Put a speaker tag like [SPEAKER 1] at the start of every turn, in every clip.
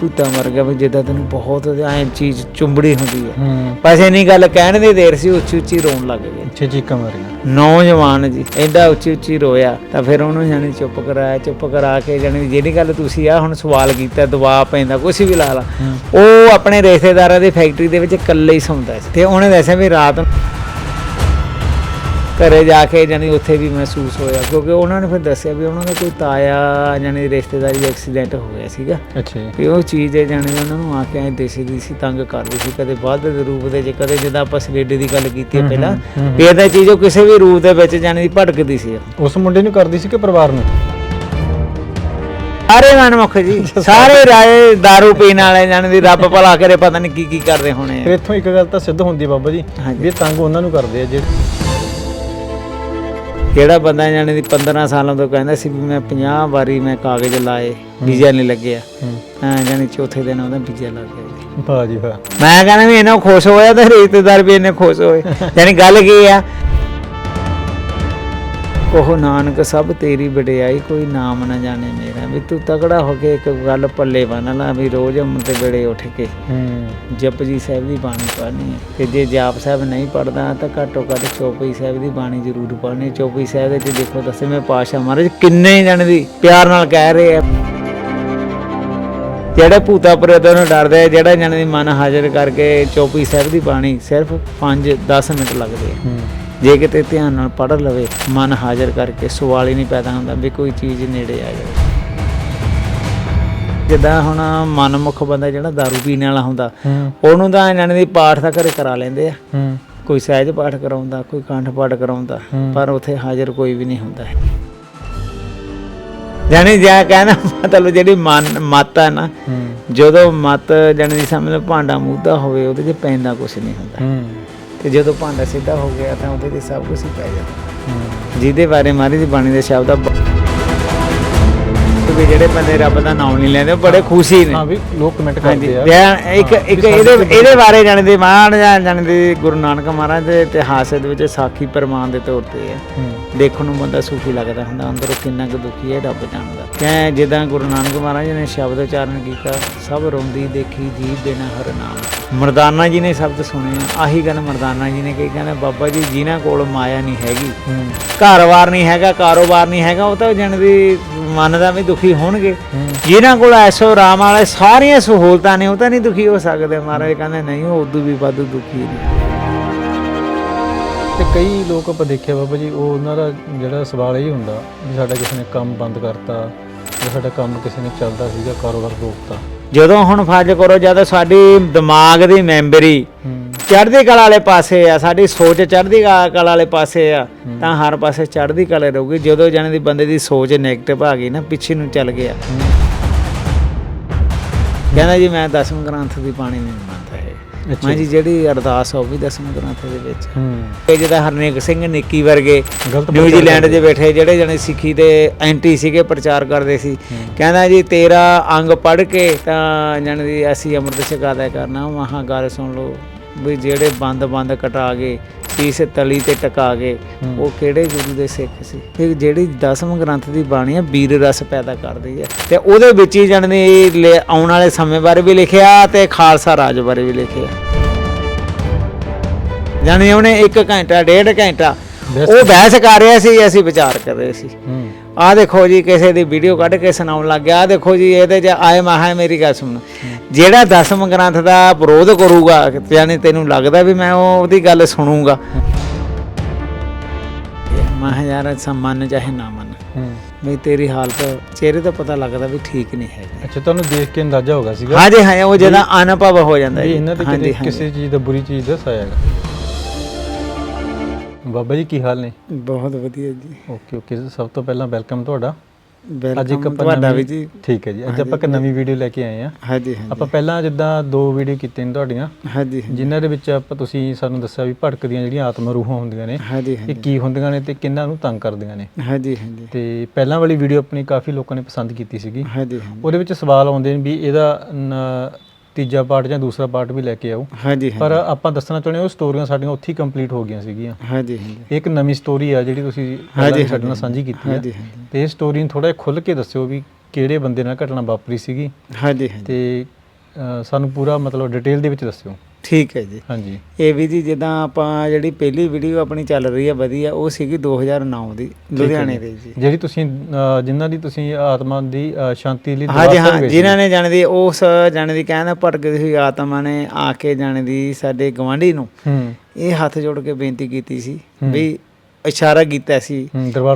[SPEAKER 1] ਭੂਤਾ ਮਰ ਗਿਆ ਵੀ ਜਿੱਦਾਂ ਤੈਨੂੰ ਬਹੁਤ ਐ ਚੀਜ਼ ਚੁੰਬੜੀ ਹੁੰਦੀ ਹੈ।
[SPEAKER 2] ਹੂੰ।
[SPEAKER 1] ਬਸ ਇੰਨੀ ਗੱਲ ਕਹਿਣ ਦੀ ਦੇਰ ਸੀ ਉੱਚੀ ਉੱਚੀ ਰੋਣ ਲੱਗ ਗਏ
[SPEAKER 2] ਅੱਛੇ ਚੀਕਾਂ ਮਾਰੀਆਂ
[SPEAKER 1] ਨੌਜਵਾਨ ਜੀ ਐਡਾ ਉੱਚੀ ਉੱਚੀ ਰੋਇਆ ਤਾਂ ਫਿਰ ਉਹਨੂੰ ਜਾਨੀ ਚੁੱਪ ਕਰਾਇਆ ਚੁੱਪ ਕਰਾ ਕੇ ਜਾਨੀ ਜਿਹੜੀ ਗੱਲ ਤੁਸੀਂ ਆ ਹੁਣ ਸਵਾਲ ਕੀਤਾ ਦਬਾਅ ਪੈਂਦਾ ਕੁਛ ਵੀ ਲਾ ਲਾ। ਉਹ ਆਪਣੇ ਰਿਸ਼ਤੇਦਾਰਾਂ ਦੀ ਫੈਕਟਰੀ ਦੇ ਵਿੱਚ ਇਕੱਲੇ ਹੀ ਸੌਂਦਾ ਸੀ। ਤੇ ਉਹਨੇ ਦੱਸਿਆ ਵੀ ਰਾਤ ਨੂੰ ਘਰੇ ਜਾ ਕੇ ਜਾਨੀ ਉੱਥੇ ਵੀ ਮਹਿਸੂਸ ਹੋਇਆ ਕਿਉਂਕਿ ਉਹਨਾਂ ਨੇ ਫਿਰ ਦੱਸਿਆ ਵੀ ਉਹਨਾਂ ਦਾ ਕੋਈ ਤਾਇਆ ਜਾਨੀ ਰਿਸ਼ਤੇਦਾਰੀ ਐਕਸੀਡੈਂਟ ਹੋ ਗਿਆ ਸੀਗਾ।
[SPEAKER 2] ਅੱਛਾ ਜੀ।
[SPEAKER 1] ਵੀ ਉਹ ਚੀਜ਼ ਹੈ ਜਾਣੀ ਉਹਨਾਂ ਨੂੰ ਆ ਕੇ ਐ ਦਿਸਦੀ ਸੀ ਤੰਗ ਕਰਦੀ ਸੀ ਕਦੇ ਵਾਧ ਦੇ ਰੂਪ ਦੇ ਚ ਕਦੇ ਜਿੱਦਾਂ ਆਪਾਂ ਸਲੇਡੇ ਦੀ ਗੱਲ ਕੀਤੀ ਹੈ ਪਹਿਲਾਂ ਵੀ ਇਹਦਾ ਚੀਜ਼ ਉਹ ਕਿਸੇ ਵੀ ਰੂਪ ਦੇ ਵਿੱਚ ਜਾਣੀ ਭਟਕਦੀ ਸੀ।
[SPEAKER 2] ਉਸ ਮੁੰਡੇ ਨੂੰ ਕਰਦੀ ਸੀ ਕਿ ਪਰਿਵਾਰ ਨੂੰ?
[SPEAKER 1] ਸਾਰੇ ਮਨਮੁਖ ਜੀ ਸਾਰੇ। ਰਾਏ दारू ਪੀਣ ਵਾਲੇ ਜਾਣੀ ਦੀ ਰੱਬ ਭਲਾ ਕਰੇ ਪਤਾ ਨਹੀਂ ਕੀ ਕੀ ਕਰਦੇ ਹੋਣੇ ਆ।
[SPEAKER 2] ਇੱਥੋਂ ਇੱਕ ਗੱਲ ਤਾਂ ਸਿੱਧ ਹੁੰਦੀ ਬਾਬਾ ਜੀ। ਵੀ ਤੰਗ ਉਹਨਾਂ ਨੂੰ ਕਰਦੇ ਆ ਜਿਹੜੇ
[SPEAKER 1] ਜਿਹੜਾ ਬੰਦਾ ਜਾਣੀ ਦੀ 15 ਸਾਲਾਂ ਤੋਂ ਕਹਿੰਦਾ ਸੀ ਵੀ ਮੈਂ 50 ਵਾਰੀ ਮੈਂ ਕਾਗਜ਼ ਲਾਏ ਵੀਜ਼ਾ ਨਹੀਂ ਲੱਗਿਆ।
[SPEAKER 2] ਹੂੰ।
[SPEAKER 1] ਜਾਣੀ ਚੌਥੇ ਦਿਨ ਉਹਦਾ ਵੀਜ਼ਾ ਲੱਗ ਗਿਆ ਜੀ।
[SPEAKER 2] ਵਾਹ ਜੀ ਵਾਹ।
[SPEAKER 1] ਮੈਂ ਕਹਿੰਦਾ ਵੀ ਇਹਨਾਂ ਖੁਸ਼ ਹੋਇਆ ਤੇ ਰਿਸ਼ਤੇਦਾਰ ਵੀ ਇਹਨੇ ਖੁਸ਼ ਹੋਏ। ਯਾਨੀ ਗੱਲ ਕੀ ਆ? ਉਹ ਨਾਨਕ ਸਭ ਤੇਰੀ ਵਡਿਆਈ ਕੋਈ ਨਾਮ ਨਾ ਜਾਣੇ ਮੇਰਾ। ਵੀ ਤੂੰ ਤਗੜਾ ਹੋ ਕੇ ਇੱਕ ਗੱਲ ਪੱਲੇ ਬੰਨ ਲਾ ਵੀ ਰੋਜ਼ ਤੇ ਵੇਲੇ ਉੱਠ ਕੇ।
[SPEAKER 2] ਹੂੰ।
[SPEAKER 1] ਜਪਜੀ ਸਾਹਿਬ ਦੀ ਬਾਣੀ ਪੜ੍ਹਨੀ ਹੈ। ਤੇ ਜੇ ਜਾਪ ਸਾਹਿਬ ਨਹੀਂ ਪੜਦਾ ਤਾਂ ਘੱਟੋ ਘੱਟ ਚੌਪਈ ਸਾਹਿਬ ਦੀ ਬਾਣੀ ਜ਼ਰੂਰ ਪੜ੍ਹਨੀ ਚੌਪਈ ਸਾਹਿਬ ਦੇ ਵਿੱਚ ਦੇਖੋ ਦਸਵੇਂ ਪਾਤਸ਼ਾਹ ਮਹਾਰਾਜ ਕਿੰਨੇ ਜਣ ਦੀ ਪਿਆਰ ਨਾਲ ਕਹਿ ਰਹੇ ਆ। ਜਿਹੜੇ ਭੂਤਾ ਪ੍ਰੇਤਾਂ ਨੂੰ ਡਰਦੇ ਆ ਜਿਹੜਾ ਜਣ ਦੀ ਮਨ ਹਾਜ਼ਰ ਕਰਕੇ ਚੌਪਈ ਸਾਹਿਬ ਦੀ ਬਾਣੀ ਸਿਰਫ 5-10 ਮਿੰਟ ਲੱਗਦੇ ਆ।
[SPEAKER 2] ਹੂੰ।
[SPEAKER 1] ਜੇ ਕਿਤੇ ਧਿਆਨ ਨਾਲ ਪੜ੍ਹ ਲਵੇ ਮਨ ਹਾਜ਼ਰ ਕਰਕੇ ਸਵਾਲ ਹੀ ਨਹੀਂ ਪੈਦਾ ਹੁੰਦਾ ਵੀ ਕੋਈ ਚੀਜ਼ ਨੇੜੇ ਆ ਜਾਵੇ। ਜਿੱਦਾਂ ਹੁਣ ਮਨਮੁਖ ਬੰਦਾ ਜਿਹੜਾ दारू ਪੀਣ ਵਾਲਾ ਹੁੰਦਾ ਉਹਨੂੰ ਤਾਂ ਇਹਨਾਂ ਦੀ ਪਾਠ ਤਾਂ ਘਰੇ ਕਰਾ ਲੈਂਦੇ ਆ। ਕੋਈ ਸਹਿਜ ਪਾਠ ਕਰਾਉਂਦਾ ਕੋਈ ਕੰਠ ਪਾਠ ਕਰਾਉਂਦਾ। ਪਰ ਉੱਥੇ ਹਾਜ਼ਰ ਕੋਈ ਵੀ ਨਹੀਂ ਹੁੰਦਾ। ਜਾਨੀ ਜਾ ਕਹਿਣਾ ਮਤਲਬ ਜਿਹੜੀ ਮਨ ਮਤ ਨਾ ਜਦੋਂ ਮਤ ਜਾਨੀ ਸਮਝ ਲਓ ਭਾਂਡਾ ਮੁੱਦਾ ਹੋਵੇ ਉਹਦੇ 'ਚ ਪੈਂਦਾ ਕੁਝ ਨਹੀਂ ਹੁੰਦਾ। ਤੇ ਜਦੋਂ ਭਾਂਡਾ ਸਿੱਧਾ ਹੋ ਗਿਆ ਤਾਂ ਉਹਦੇ 'ਤੇ ਸਭ ਕੁਝ ਹੀ ਪੈ ਜਾਂਦਾ। ਜਿਹਦੇ ਬਾਰੇ ਮਹਾਰਾਜ ਦੀ ਬਾਣੀ ਦੇ ਸ਼ਬਦ ਆ ਕਿ ਜਿਹੜੇ ਬੰਦੇ ਰੱਬ ਦਾ ਨਾਮ ਨਹੀਂ ਲੈਂਦੇ ਉਹ ਬੜੇ ਖੁਸ਼ੀ ਨੇ।
[SPEAKER 2] ਹਾਂ ਵੀ ਲੋਕ ਕਮੈਂਟ ਕਰਦੇ ਆ।
[SPEAKER 1] ਇੱਕ ਇੱਕ ਇਹਦੇ ਇਹਦੇ ਬਾਰੇ ਜਾਣਦੇ ਮਾਣ ਜਾਣਦੇ ਗੁਰੂ ਨਾਨਕ ਮਹਾਰਾਜ ਦੇ ਇਤਿਹਾਸ ਦੇ ਵਿੱਚ ਸਾਖੀ ਪ੍ਰਮਾਣ ਦੇ ਤੌਰ ਤੇ ਹੈ। ਦੇਖਣ ਨੂੰ ਬੰਦਾ ਸੁਖੀ ਲੱਗਦਾ ਹੁੰਦਾ ਅੰਦਰੋਂ ਕਿੰਨਾ ਕੁ ਦੁਖੀ ਹੈ ਰੱਬ ਜਾਣਦਾ। ਕਹੇ ਜਿੱਦਾਂ ਗੁਰੂ ਨਾਨਕ ਮਹਾਰਾਜ ਨੇ ਸ਼ਬਦ ਉਚਾਰਨ ਕੀਤਾ ਸਭ ਰੋਂਦੀ ਦੇਖੀ ਜੀਵ ਬਿਨਾ ਹਰ ਨਾਮ। ਮਰਦਾਨਾ ਜੀ ਨੇ ਸ਼ਬਦ ਸੁਣੇ ਆਹੀ ਗੱਲ ਮਰਦਾਨਾ ਜੀ ਨੇ ਕਹੀ ਕਹਿੰਦਾ ਬਾਬਾ ਜੀ ਜਿਨ੍ਹਾਂ ਕੋਲ ਮਾਇਆ ਨਹੀਂ ਹੈਗੀ ਘਰ-ਬਾਰ ਨਹੀਂ ਹੈਗਾ ਕਾਰੋਬਾਰ ਨਹੀਂ ਹੈਗਾ ਉਹ ਤਾਂ ਜਾਣਦੀ ਮਨ ਦਾ ਵੀ ਦੁਖੀ ਹੋਣਗੇ।
[SPEAKER 2] ਹੂੰ
[SPEAKER 1] ਜਿਨ੍ਹਾਂ ਕੋਲ ਐਸੋ ਆਰਾਮ ਵਾਲੇ ਸਾਰੀਆਂ ਸਹੂਲਤਾਂ ਨੇ ਉਹ ਤਾਂ ਨਹੀਂ ਦੁਖੀ ਹੋ ਸਕਦੇ। ਮਹਾਰਾਜ ਕਹਿੰਦੇ ਨਹੀਂ ਉਹ ਉਦੋਂ ਵੀ ਵੱਧ ਦੁਖੀ ਨੇ।
[SPEAKER 2] ਤੇ ਕਈ ਲੋਕ ਆਪਾਂ ਦੇਖਿਆ ਬਾਬਾ ਜੀ ਉਹ ਉਹਨਾਂ ਦਾ ਜਿਹੜਾ ਸਵਾਲ ਇਹ ਹੁੰਦਾ ਵੀ ਸਾਡਾ ਕਿਸੇ ਨੇ ਕੰਮ ਬੰਦ ਕਰਤਾ ਜਾਂ ਸਾਡਾ ਕੰਮ ਕਿਸੇ ਨੇ ਚੱਲਦਾ ਸੀਗਾ ਕਾਰੋਬਾਰ ਰੋਕਤਾ।
[SPEAKER 1] ਜਦੋਂ ਹੁਣ ਫਰਜ਼ ਕਰੋ ਜਦ ਸਾਡੀ ਦਿਮਾਗ ਦੀ ਮੈਮਰੀ ਚੜ੍ਹਦੀ ਕਲਾ ਵਾਲੇ ਪਾਸੇ ਆ ਸਾਡੀ ਸੋਚ ਚੜ੍ਹਦੀ ਕਲਾ ਵਾਲੇ ਪਾਸੇ ਆ ਤਾਂ ਹਰ ਪਾਸੇ ਚੜ੍ਹਦੀ ਕਲਾ ਰਹੂਗੀ। ਜਦੋਂ ਜਾਣੇ ਦੀ ਬੰਦੇ ਦੀ ਸੋਚ 네ਗੇਟਿਵ ਆ ਗਈ ਨਾ ਪਿੱਛੇ ਨੂੰ ਚੱਲ ਗਿਆ। ਕਹਿੰਦਾ ਜੀ ਮੈਂ ਦਸਮ ਗ੍ਰੰਥ ਦੀ ਬਾਣੀ ਨਹੀਂ ਮੰਨਦਾ ਹੈ ਮੈਂ ਜੀ ਜਿਹੜੀ ਅਰਦਾਸ ਉਹ ਵੀ ਦਸਮ ਗ੍ਰੰਥ ਦੇ ਵਿੱਚ।
[SPEAKER 2] ਹੂੰ।
[SPEAKER 1] ਇਹ ਜਿਹਦਾ ਹਰਨੇਕ ਸਿੰਘ ਨਿੱਕੀ ਵਰਗੇ ਨਿਊਜ਼ੀਲੈਂਡ 'ਚ ਬੈਠੇ ਜਿਹੜੇ ਜਣੇ ਸਿੱਖੀ ਦੇ ਐਂਟੀ ਸੀਗੇ ਪ੍ਰਚਾਰ ਕਰਦੇ ਸੀ। ਕਹਿੰਦਾ ਜੀ ਤੇਰਾ ਅੰਗ ਪੜ ਕੇ ਤਾਂ ਜਾਣੀ ਦੀ ਅਸੀਂ ਅੰਮ੍ਰਿਤ ਛਕਾਦਾ ਕਰਨਾ ਮਹਾ ਗੱਲ ਸੁਣ ਲਓ। ਵੀ ਜਿਹੜੇ ਬੰਦ ਬੰਦ ਕਟਾ ਗਏ ਸੀਸ ਤਲੀ ਤੇ ਟਕਾ ਗਏ। ਉਹ ਕਿਹੜੇ ਗੁਰੂ ਦੇ ਸਿੱਖ ਸੀ? ਇਹ ਜਿਹੜੀ ਦਸਮ ਗ੍ਰੰਥ ਦੀ ਬਾਣੀ ਹੈ ਵੀਰ ਰਸ ਪੈਦਾ ਕਰਦੀ ਹੈ ਤੇ ਉਹਦੇ ਵਿੱਚ ਹੀ ਜਾਣੀ ਲੈ- ਆਉਣ ਵਾਲੇ ਸਮੇਂ ਬਾਰੇ ਵੀ ਲਿਖਿਆ ਤੇ ਖਾਲਸਾ ਰਾਜ ਬਾਰੇ ਵੀ ਲਿਖਿਆ। ਜਾਣੀ ਉਹਨੇ 1 ਘੰਟਾ ਡੇਢ ਘੰਟਾ ਉਹ ਬਹਿਸ ਕਰ ਰਿਹਾ ਸੀ ਅਸੀਂ ਵਿਚਾਰ ਕਰ ਰਹੇ ਸੀ। ਆਹ ਦੇਖੋ ਜੀ ਕਿਸੇ ਦੀ ਵੀਡੀਓ ਕੱਢ ਕੇ ਸੁਣਾਉਣ ਲੱਗ ਗਿਆ ਆਹ ਦੇਖੋ ਜੀ ਇਹਦੇ 'ਚ ਆਏ ਮਹਾ ਮੇਰੀ ਗੱਲ ਸੁਣ। ਜਿਹੜਾ ਦਸਮ ਗ੍ਰੰਥ ਦਾ ਵਿਰੋਧ ਕਰੂਗਾ ਯਾਨੀ ਤੈਨੂੰ ਲੱਗਦਾ ਵੀ ਮੈਂ ਉਹ ਉਹਦੀ ਗੱਲ ਸੁਣੂਗਾ। ਮਹਾ ਯਾਰ ਸੰਮਨ ਚਾਹੇ ਨਾ ਮੰਨ।
[SPEAKER 2] ਹੂੰ।
[SPEAKER 1] ਵੀ ਤੇਰੀ ਹਾਲਤ ਚਿਹਰੇ ਤੋਂ ਪਤਾ ਲੱਗਦਾ ਵੀ ਠੀਕ ਨਹੀਂ ਹੈਗਾ
[SPEAKER 2] ਅੱਛਾ ਤੁਹਾਨੂੰ ਦੇਖ ਕੇ ਅੰਦਾਜ਼ਾ ਹੋਗਾ ਸੀਗਾ?
[SPEAKER 1] ਹਾਂਜੀ ਹਾਂ ਉਹ ਜਿਹਦਾ ਅਨੁਭਵ ਹੋ ਜਾਂਦਾ ਜੀ।
[SPEAKER 2] ਇਹਨਾਂ ਤੇ ਕਿਤੇ। ਕਿਸੇ ਚੀਜ਼ ਦਾ ਬੁਰੀ ਚੀਜ਼ ਦਾ ਸਾਇਆ ਹੈਗਾ। ਬਾਬਾ ਜੀ ਕੀ ਹਾਲ ਨੇ?
[SPEAKER 1] ਬਹੁਤ ਵਧੀਆ ਜੀ।
[SPEAKER 2] ਓਕੇ ਓਕੇ ਸਭ ਤੋਂ ਪਹਿਲਾਂ ਵੈਲਕਮ ਤੁਹਾਡਾ। ਅੱਜ ਇੱਕ
[SPEAKER 1] ਵੈਲਕਮ ਤੁਹਾਡਾ ਵੀ ਜੀ।
[SPEAKER 2] ਠੀਕ ਹੈ ਜੀ। ਅੱਜ ਆਪਾਂ ਇੱਕ ਨਵੀਂ ਵੀਡੀਓ ਲੈ ਕੇ ਆਏ ਆ
[SPEAKER 1] ਹਾਂਜੀ ਹਾਂਜੀ।
[SPEAKER 2] ਆਪਾਂ ਪਹਿਲਾਂ ਜਿੱਦਾਂ ਦੋ ਵੀਡੀਓ ਕੀਤੀਆਂ ਨੇ ਤੁਹਾਡੀਆਂ
[SPEAKER 1] ਹਾਂਜੀ
[SPEAKER 2] ਜਿਨ੍ਹਾਂ ਦੇ ਵਿੱਚ ਆਪਾਂ ਤੁਸੀਂ ਸਾਨੂੰ ਦੱਸਿਆ ਵੀ ਭਟਕਦੀਆਂ ਜਿਹੜੀਆਂ ਆਤਮਾ ਰੂਹਾਂ ਹੁੰਦੀਆਂ ਨੇ
[SPEAKER 1] ਹਾਂਜੀ
[SPEAKER 2] ਇਹ
[SPEAKER 1] ਹਾਂਜੀ।
[SPEAKER 2] ਕੀ ਹੁੰਦੀਆਂ ਨੇ ਤੇ ਕਿੰਨਾਂ ਨੂੰ ਤੰਗ ਕਰਦੀਆਂ ਨੇ।
[SPEAKER 1] ਹਾਂਜੀ ਹਾਂਜੀ।
[SPEAKER 2] ਤੇ ਪਹਿਲਾਂ ਵਾਲੀ ਵੀਡੀਓ ਆਪਣੀ ਕਾਫੀ ਲੋਕਾਂ ਨੇ ਪਸੰਦ ਕੀਤੀ ਸੀਗੀ।
[SPEAKER 1] ਹਾਂਜੀ ਹਾਂਜੀ।
[SPEAKER 2] ਉਹਦੇ ਵਿੱਚ ਸਵਾਲ ਆਉਂਦੇ ਨੇ ਵੀ ਇਹਦਾ ਨ- ਤੀਜਾ ਪਾਰਟ ਜਾਂ ਦੂਸਰਾ ਪਾਰਟ ਵੀ ਲੈ ਕੇ ਆਓ।
[SPEAKER 1] ਹਾਂਜੀ
[SPEAKER 2] ਪਰ ਆਪਾਂ ਦੱਸਣਾ ਚਾਹੁੰਦੇ ਹਾਂ ਉਹ ਸਟੋਰੀਆਂ ਸਾਡੀਆਂ ਉੱਥੇ ਹੀ ਕੰਪਲੀਟ ਹੋ ਗਈਆਂ ਸੀਗੀਆਂ।
[SPEAKER 1] ਹਾਂਜੀ ਹਾਂਜੀ।
[SPEAKER 2] ਇੱਕ ਨਵੀਂ ਸਟੋਰੀ ਆ ਜਿਹੜੀ ਤੁਸੀਂ ਸਾਡੇ ਨਾਲ ਸਾਂਝੀ ਕੀਤੀ ਆ।
[SPEAKER 1] ਹਾਂਜੀ ਹਾਂਜੀ।
[SPEAKER 2] ਤੇ ਇਹ ਸਟੋਰੀ ਨੂੰ ਥੋੜਾ ਖੁੱਲ ਕੇ ਦੱਸਿਓ ਵੀ ਕਿਹੜੇ ਬੰਦੇ ਨਾਲ ਘਟਨਾ ਵਾਪਰੀ ਸੀਗੀ।
[SPEAKER 1] ਹਾਂਜੀ ਹਾਂਜੀ।
[SPEAKER 2] ਤੇ ਅ, ਸਾਨੂੰ ਪੂਰਾ ਮਤਲਬ ਡਿਟੇਲ ਦੇ ਵਿੱਚ ਦੱਸਿਓ।
[SPEAKER 1] ਠੀਕ ਹੈ ਜੀ।
[SPEAKER 2] ਹਾਂਜੀ।
[SPEAKER 1] ਇਹ ਵੀ ਜੀ ਜਿੱਦਾਂ ਆਪਾਂ ਜਿਹੜੀ ਪਹਿਲੀ ਵੀਡੀਓ ਆਪਣੀ ਚੱਲ ਰਹੀ ਹੈ ਵਧੀਆ ਉਹ ਸੀਗੀ 2009 ਦੀ ਲੁਧਿਆਣੇ ਦੀ ਜੀ।
[SPEAKER 2] ਜਿਹੜੀ ਤੁਸੀਂ ਅ, ਜਿਨ੍ਹਾਂ ਦੀ ਤੁਸੀਂ ਆਤਮਾ ਦੀ ਅ, ਸ਼ਾਂਤੀ ਲਈ
[SPEAKER 1] ਹਾਂਜੀ ਹਾਂ
[SPEAKER 2] ਕਰ
[SPEAKER 1] ਜਿਨ੍ਹਾਂ ਨੇ ਜਾਣ ਦੀ ਉਸ ਜਾਣ ਦੀ ਕਹਿੰਦਾ ਭਟਕਦੀ ਹੋਈ ਆਤਮਾ ਨੇ ਆ ਕੇ ਜਾਣ ਦੀ ਸਾਡੇ ਗਵਾਂਢੀ ਨੂੰ
[SPEAKER 2] ਹੂੰ।
[SPEAKER 1] ਇਹ ਹੱਥ ਜੋੜ ਕੇ ਬੇਨਤੀ ਕੀਤੀ ਸੀ ਵੀ ਇਸ਼ਾਰਾ ਕੀਤਾ ਸੀ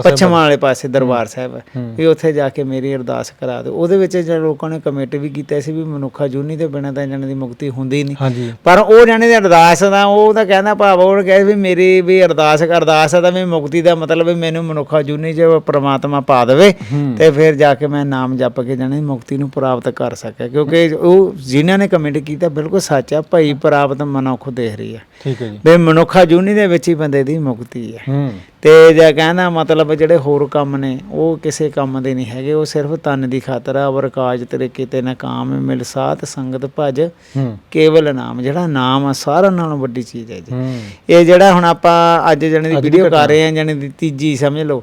[SPEAKER 1] ਪੱਛਮ ਵਾਲੇ ਪਾਸੇ ਦਰਬਾਰ ਸਾਹਿਬ। ਵੀ ਉੱਥੇ ਜਾ ਕੇ ਮੇਰੀ ਅਰਦਾਸ ਕਰਾ ਦਿਓ। ਉਹਦੇ ਵਿੱਚ ਜਿਹੜੇ ਲੋਕਾਂ ਨੇ ਕਮਿਟ ਵੀ ਕੀਤਾ ਸੀ ਵੀ ਮਨੁੱਖਾ ਜੂਨੀ ਦੇ ਬਿਨਾਂ ਤਾਂ ਜਾਣ ਦੀ ਮੁਕਤੀ ਹੁੰਦੀ ਨਹੀਂ। ਪਰ ਉਹ ਜਾਣੇ ਦੀ ਅਰਦਾਸ ਦਾ ਉਹ ਤਾਂ ਕਹਿੰਦਾ ਭਾਵ ਉਹ ਕਹੇ ਵੀ ਮੇਰੀ ਵੀ ਅਰਦਾਸ ਅਰਦਾਸ ਦਾ ਵੀ ਮੁਕਤੀ ਦਾ ਮਤਲਬ ਵੀ ਮੈਨੂੰ ਮਨੁੱਖਾ ਜੂਨੀ ਚ ਪ੍ਰਮਾਤਮਾ ਪਾ ਦੇਵੇ ਤੇ ਫਿਰ ਜਾ ਕੇ ਮੈਂ ਨਾਮ ਜਪ ਕੇ ਜਾਣੇ ਮੁਕਤੀ ਨੂੰ ਪ੍ਰਾਪਤ ਕਰ ਸਕਿਆ। ਕਿਉਂਕਿ ਉਹ ਜਿਨ੍ਹਾਂ ਨੇ ਕਮੈਂਟ ਕੀਤਾ ਬਿਲਕੁਲ ਸੱਚ ਆ ਭਈ ਪ੍ਰਾਪਤ ਮਨੁੱਖ ਦੇਖ ਰਹੀ ਆ।
[SPEAKER 2] ਠੀਕ ਹੈ ਜੀ।
[SPEAKER 1] ਵੀ ਮਨੁੱਖਾ ਜੂਨੀ ਦੇ ਵਿੱਚ ਹੀ ਬੰਦੇ ਦੀ ਮੁਕਤੀ ਹੈ
[SPEAKER 2] ਹੂੰ।
[SPEAKER 1] ਤੇ ਜੇ ਕਹਿੰਦਾ ਮਤਲਬ ਜਿਹੜੇ ਹੋਰ ਕੰਮ ਨੇ ਉਹ ਕਿਸੇ ਕੰਮ ਦੇ ਨਹੀਂ ਹੈਗੇ ਉਹ ਸਿਰਫ ਤਨ ਦੀ ਖਾਤਰ ਆ ਅਵਰ ਕਾਜ ਤੇਰੇ ਕੀਤੇ ਨਾ ਕਾਮ ਮਿਲ ਸਾਧ ਸੰਗਤ ਭਜ ਕੇਵਲ ਨਾਮ ਜਿਹੜਾ ਨਾਮ ਆ ਸਾਰਿਆਂ ਨਾਲੋਂ ਵੱਡੀ ਚੀਜ਼ ਹੈ ਜੀ। ਇਹ ਜਿਹੜਾ ਹੁਣ ਆਪਾਂ ਅੱਜ ਜਣੇ ਦੀ ਵੀਡੀਓ। ਕਰ ਰਹੇ ਆ ਜਣੇ ਦੀ ਤੀਜੀ ਸਮਝ ਲਓ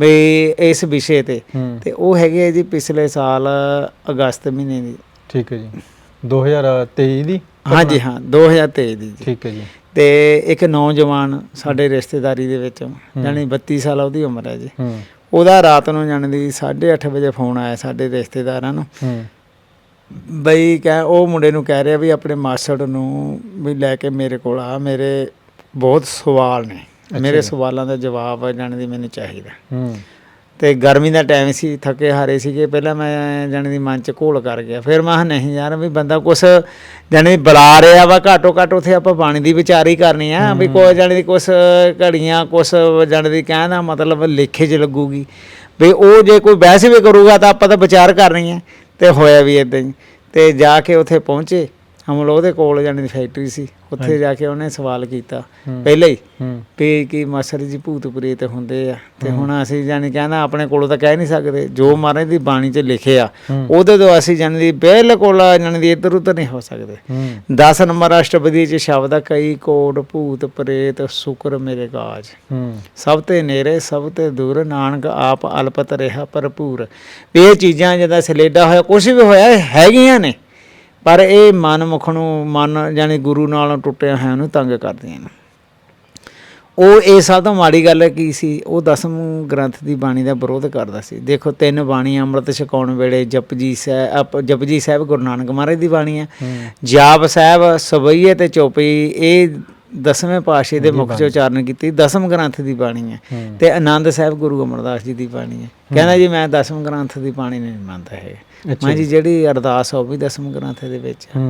[SPEAKER 1] ਵੀ ਇਸ ਵਿਸ਼ੇ ਤੇ। ਤੇ ਉਹ ਹੈਗੇ ਜੀ ਪਿਛਲੇ ਸਾਲ ਅਗਸਤ ਮਹੀਨੇ ਦੀ।
[SPEAKER 2] ਠੀਕ ਹੈ ਜੀ। 2023 ਦੀ?
[SPEAKER 1] ਹਾਂਜੀ ਹਾਂ 2023 ਦੀ ਜੀ।
[SPEAKER 2] ਠੀਕ ਹੈ ਜੀ।
[SPEAKER 1] ਤੇ ਇੱਕ ਨੌਜਵਾਨ ਸਾਡੇ ਰਿਸ਼ਤੇਦਾਰੀ ਦੇ ਵਿੱਚ ਜਾਣੀ 32 ਸਾਲ ਉਹਦੀ ਉਮਰ ਹੈ ਜੀ। ਉਹਦਾ ਰਾਤ ਨੂੰ ਜਾਣ ਦੀ 8:30 ਵਜੇ ਫੋਨ ਆਇਆ ਸਾਡੇ ਰਿਸ਼ਤੇਦਾਰਾਂ ਨੂੰ। ਬਈ ਕਹਿ ਉਹ ਮੁੰਡੇ ਨੂੰ ਕਹਿ ਰਿਹਾ ਵੀ ਆਪਣੇ ਮਾਸੜ ਨੂੰ ਵੀ ਲੈ ਕੇ ਮੇਰੇ ਕੋਲ ਆ ਮੇਰੇ ਬਹੁਤ ਸਵਾਲ ਨੇ। ਮੇਰੇ ਸਵਾਲਾਂ ਦਾ ਜਵਾਬ ਜਾਣ ਦੀ ਮੈਨੂੰ ਚਾਹੀਦਾ।
[SPEAKER 2] ਹੂੰ।
[SPEAKER 1] ਤੇ ਗਰਮੀ ਦਾ ਟਾਈਮ ਸੀ ਥੱਕੇ ਹਾਰੇ ਸੀਗੇ। ਪਹਿਲਾਂ ਮੈਂ ਜਾਣੀ ਦੀ ਮਨ ਚ ਘੋਲ ਕਰ ਗਿਆ। ਫਿਰ ਮੈਂ ਕਿਹਾ ਨਹੀਂ ਯਾਰ ਵੀ ਬੰਦਾ ਕੁਛ ਜਾਣੀ ਬੁਲਾ ਰਿਹਾ ਵਾ ਘਾਟੋ ਘਾਟ ਉਥੇ ਆਪਾਂ ਪਾਣੀ ਦੀ ਵਿਚਾਰੀ ਕਰਨੀ ਆ। ਵੀ ਕੋਈ ਜਾਣੀ ਦੀ ਕੁਛ ਘੜੀਆਂ ਕੁਛ ਜਾਣੀ ਦੀ ਕਹਿਣ ਦਾ ਮਤਲਬ ਲੇਖੇ 'ਚ ਲੱਗੂਗੀ। ਵੀ ਉਹ ਜੇ ਕੋਈ ਬਹਿਸ ਵੀ ਕਰੂਗਾ ਤਾਂ ਆਪਾਂ ਤਾਂ ਵਿਚਾਰ ਕਰਨੀ ਹੈ ਤੇ ਹੋਇਆ ਵੀ ਇਦਾਂ ਹੀ। ਤੇ ਜਾ ਕੇ ਉਥੇ ਪਹੁੰਚੇ। ਹਮਲ ਉਹਦੇ ਕੋਲ ਜਾਣੀ ਦੀ ਫੈਕਟਰੀ ਸੀ ਉੱਥੇ ਜਾ ਕੇ ਉਹਨੇ ਸਵਾਲ ਕੀਤਾ। ਪਹਿਲਾਂ ਹੀ ਵੀ ਕੀ ਮਾਸਟਰ ਜੀ ਭੂਤ ਪ੍ਰੇਤ ਹੁੰਦੇ ਆ ਤੇ ਹੁਣ ਅਸੀਂ ਜਾਨੀ ਕਹਿੰਦਾ ਆਪਣੇ ਕੋਲੋਂ ਤਾਂ ਕਹਿ ਨਹੀਂ ਸਕਦੇ ਜੋ ਮਹਾਰਾਜ ਦੀ ਬਾਣੀ 'ਚ ਲਿਖਿਆ। ਉਹਦੇ ਤੋਂ ਅਸੀਂ ਜਾਨੀ ਦੀ ਬਿਲਕੁਲ ਜਾਨੀ ਦੀ ਇੱਧਰ ਉੱਧਰ ਨਹੀਂ ਹੋ ਸਕਦੇ।
[SPEAKER 2] ਹੂੰ।
[SPEAKER 1] 10 ਨੰਬਰ ਅਸ਼ਟਪਦੀ 'ਚ ਸ਼ਬਦ ਆ ਕਈ ਕੋਟ ਭੂਤ ਪ੍ਰੇਤ ਸ਼ੁਕਰ ਮੇਰੇ ਕਾਜ। ਸਭ ਤੇ ਨੇਰੇ ਸਭ ਤੇ ਦੂਰ ਨਾਨਕ ਆਪ ਅਲਪਤ ਰਿਹਾ ਭਰਪੂਰ। ਇਹ ਚੀਜ਼ਾਂ ਜਿਹਦਾ ਸਲੇਡਾ ਹੋਇਆ ਕੁਝ ਵੀ ਹੋਇਆ ਹੈਗੀਆਂ ਨੇ। ਪਰ ਇਹ ਮਨ ਮੁਖ ਨੂੰ ਮਨ ਜਾਨੀ ਗੁਰੂ ਨਾਲੋਂ ਟੁੱਟਿਆ ਹੋਇਆ ਨੂੰ ਤੰਗ ਕਰਦੀਆਂ ਨੇ। ਉਹ ਇਹ ਸਭ ਤੋਂ ਮਾੜੀ ਗੱਲ ਕੀ ਸੀ ਉਹ ਦਸਮ ਗ੍ਰੰਥ ਦੀ ਬਾਣੀ ਦਾ ਵਿਰੋਧ ਕਰਦਾ ਸੀ। ਦੇਖੋ ਤਿੰਨ ਬਾਣੀਆਂ ਅੰਮ੍ਰਿਤ ਛਕਾਉਣ ਵੇਲੇ ਜਪਜੀ ਸਾਹਿਬ ਜਪਜੀ ਸਾਹਿਬ ਗੁਰੂ ਨਾਨਕ ਮਹਾਰਾਜ ਦੀ ਬਾਣੀ ਹੈ। ਜਾਪ ਸਾਹਿਬ ਸਵਈਏ ਤੇ ਚੋਪਈ ਇਹ ਦਸਵੇਂ ਪਾਸ਼ੇ ਦੇ ਮੁਖ ਚ ਉਚਾਰਨ ਕੀਤੀ ਦਸਮ ਗ੍ਰੰਥ ਦੀ ਬਾਣੀ ਹੈ। ਤੇ ਆਨੰਦ ਸਾਹਿਬ ਗੁਰੂ ਅਮਰਦਾਸ ਜੀ ਦੀ ਬਾਣੀ ਹੈ। ਕਹਿੰਦਾ ਜੀ ਮੈਂ ਦਸਮ ਗ੍ਰੰਥ ਦੀ ਬਾਣੀ ਨਹੀਂ ਮੰਨਦਾ ਹੈ ਮੈਂ ਜੀ ਜਿਹੜੀ ਅਰਦਾਸ ਆ ਉਹ ਵੀ ਦਸਮ ਗ੍ਰੰਥ ਦੇ ਵਿੱਚ ਹੈ।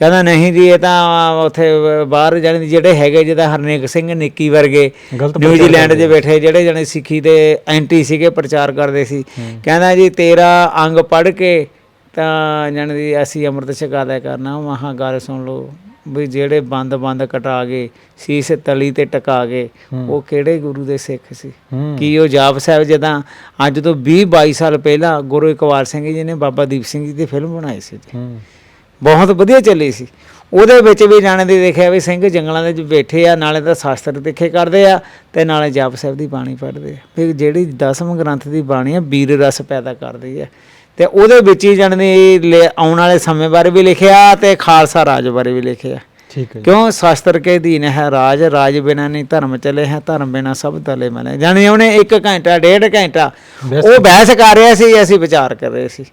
[SPEAKER 1] ਕਹਿੰਦਾ ਨਹੀਂ ਜੀ ਇਹ ਤਾਂ ਉੱਥੇ ਬਾਹਰ ਜਾਣੀ ਜਿਹੜੇ ਹੈਗੇ ਜਿਹਦਾ ਹਰਨੇਕ ਸਿੰਘ ਨਿੱਕੀ ਵਰਗੇ ਨਿਊਜ਼ੀਲੈਂਡ 'ਚ ਬੈਠੇ ਜਿਹੜੇ ਜਣੇ ਸਿੱਖੀ ਦੇ ਐਂਟੀ ਸੀਗੇ ਪ੍ਰਚਾਰ ਕਰਦੇ ਸੀ। ਕਹਿੰਦਾ ਜੀ ਤੇਰਾ ਅੰਗ ਪੜ ਕੇ ਤਾਂ ਜਾਣੀ ਦੀ ਅਸੀਂ ਅੰਮ੍ਰਿਤ ਛਕਾ ਦਿਆ ਕਰਨਾ ਮਹਾ ਗੱਲ ਸੁਣ ਲਓ। ਵੀ ਜਿਹੜੇ ਬੰਦ ਬੰਦ ਕਟਾ ਗਏ ਸੀਸ ਤਲੀ ਤੇ ਟਕਾ ਗਏ ਉਹ ਕਿਹੜੇ ਗੁਰੂ ਦੇ ਸਿੱਖ ਸੀ? ਕੀ ਉਹ ਜਾਪ ਸਾਹਿਬ ਜਦਾਂ ਅੱਜ ਤੋਂ 20 22 ਸਾਲ ਪਹਿਲਾਂ ਗੁਰੂ ਇਕਬਾਲ ਸਿੰਘ ਜੀ ਨੇ ਬਾਬਾ ਦੀਪ ਸਿੰਘ ਜੀ ਦੀ ਫਿਲਮ ਬਣਾਈ ਸੀ। ਬਹੁਤ ਵਧੀਆ ਚੱਲੀ ਸੀ। ਉਹਦੇ ਵਿੱਚ ਵੀ ਜਾਣੇ ਦੇ ਦੇਖਿਆ ਵੀ ਸਿੰਘ ਜੰਗਲਾਂ ਦੇ ਵਿੱਚ ਬੈਠੇ ਆ ਨਾਲੇ ਤਾਂ ਸ਼ਾਸਤਰ ਦੇਖੇ ਕਰਦੇ ਆ ਤੇ ਨਾਲੇ ਜਪ ਸਾਹਿਬ ਦੀ ਬਾਣੀ ਪੜ੍ਹਦੇ ਆ। ਵੀ ਜਿਹੜੀ ਦਸਮ ਗ੍ਰੰਥ ਦੀ ਬਾਣੀ ਆ ਵੀਰ ਰਸ ਪੈਦਾ ਕਰਦੀ ਆ। ਤੇ ਉਹਦੇ ਵਿੱਚ ਹੀ ਜਾਣੇ ਦੇ ਆਉਣ ਵਾਲੇ ਸਮੇਂ ਬਾਰੇ ਵੀ ਲਿਖਿਆ ਤੇ ਖਾਲਸਾ ਰਾਜ ਬਾਰੇ ਵੀ ਲਿਖਿਆ।
[SPEAKER 2] ਠੀਕ ਹੈ
[SPEAKER 1] ਕਿਉਂ? ਸ਼ਾਸਤਰ ਕੇ ਅਧੀਨ ਹੈ ਰਾਜ ਰਾਜ ਬਿਨਾ ਨਹੀਂ ਧਰਮ ਚਲੇ ਹੈ ਧਰਮ ਬਿਨਾ ਸਭ ਤਲੇ ਮਲੇ। ਜਾਣੀ ਉਹਨੇ 1 ਘੰਟਾ ਡੇਢ ਘੰਟਾ
[SPEAKER 2] ਬਹਿਸ
[SPEAKER 1] ਉਹ ਬਹਿਸ ਕਰ ਰਿਹਾ ਸੀ ਅਸੀਂ ਵਿਚਾਰ ਕਰ ਰਹੇ ਸੀ।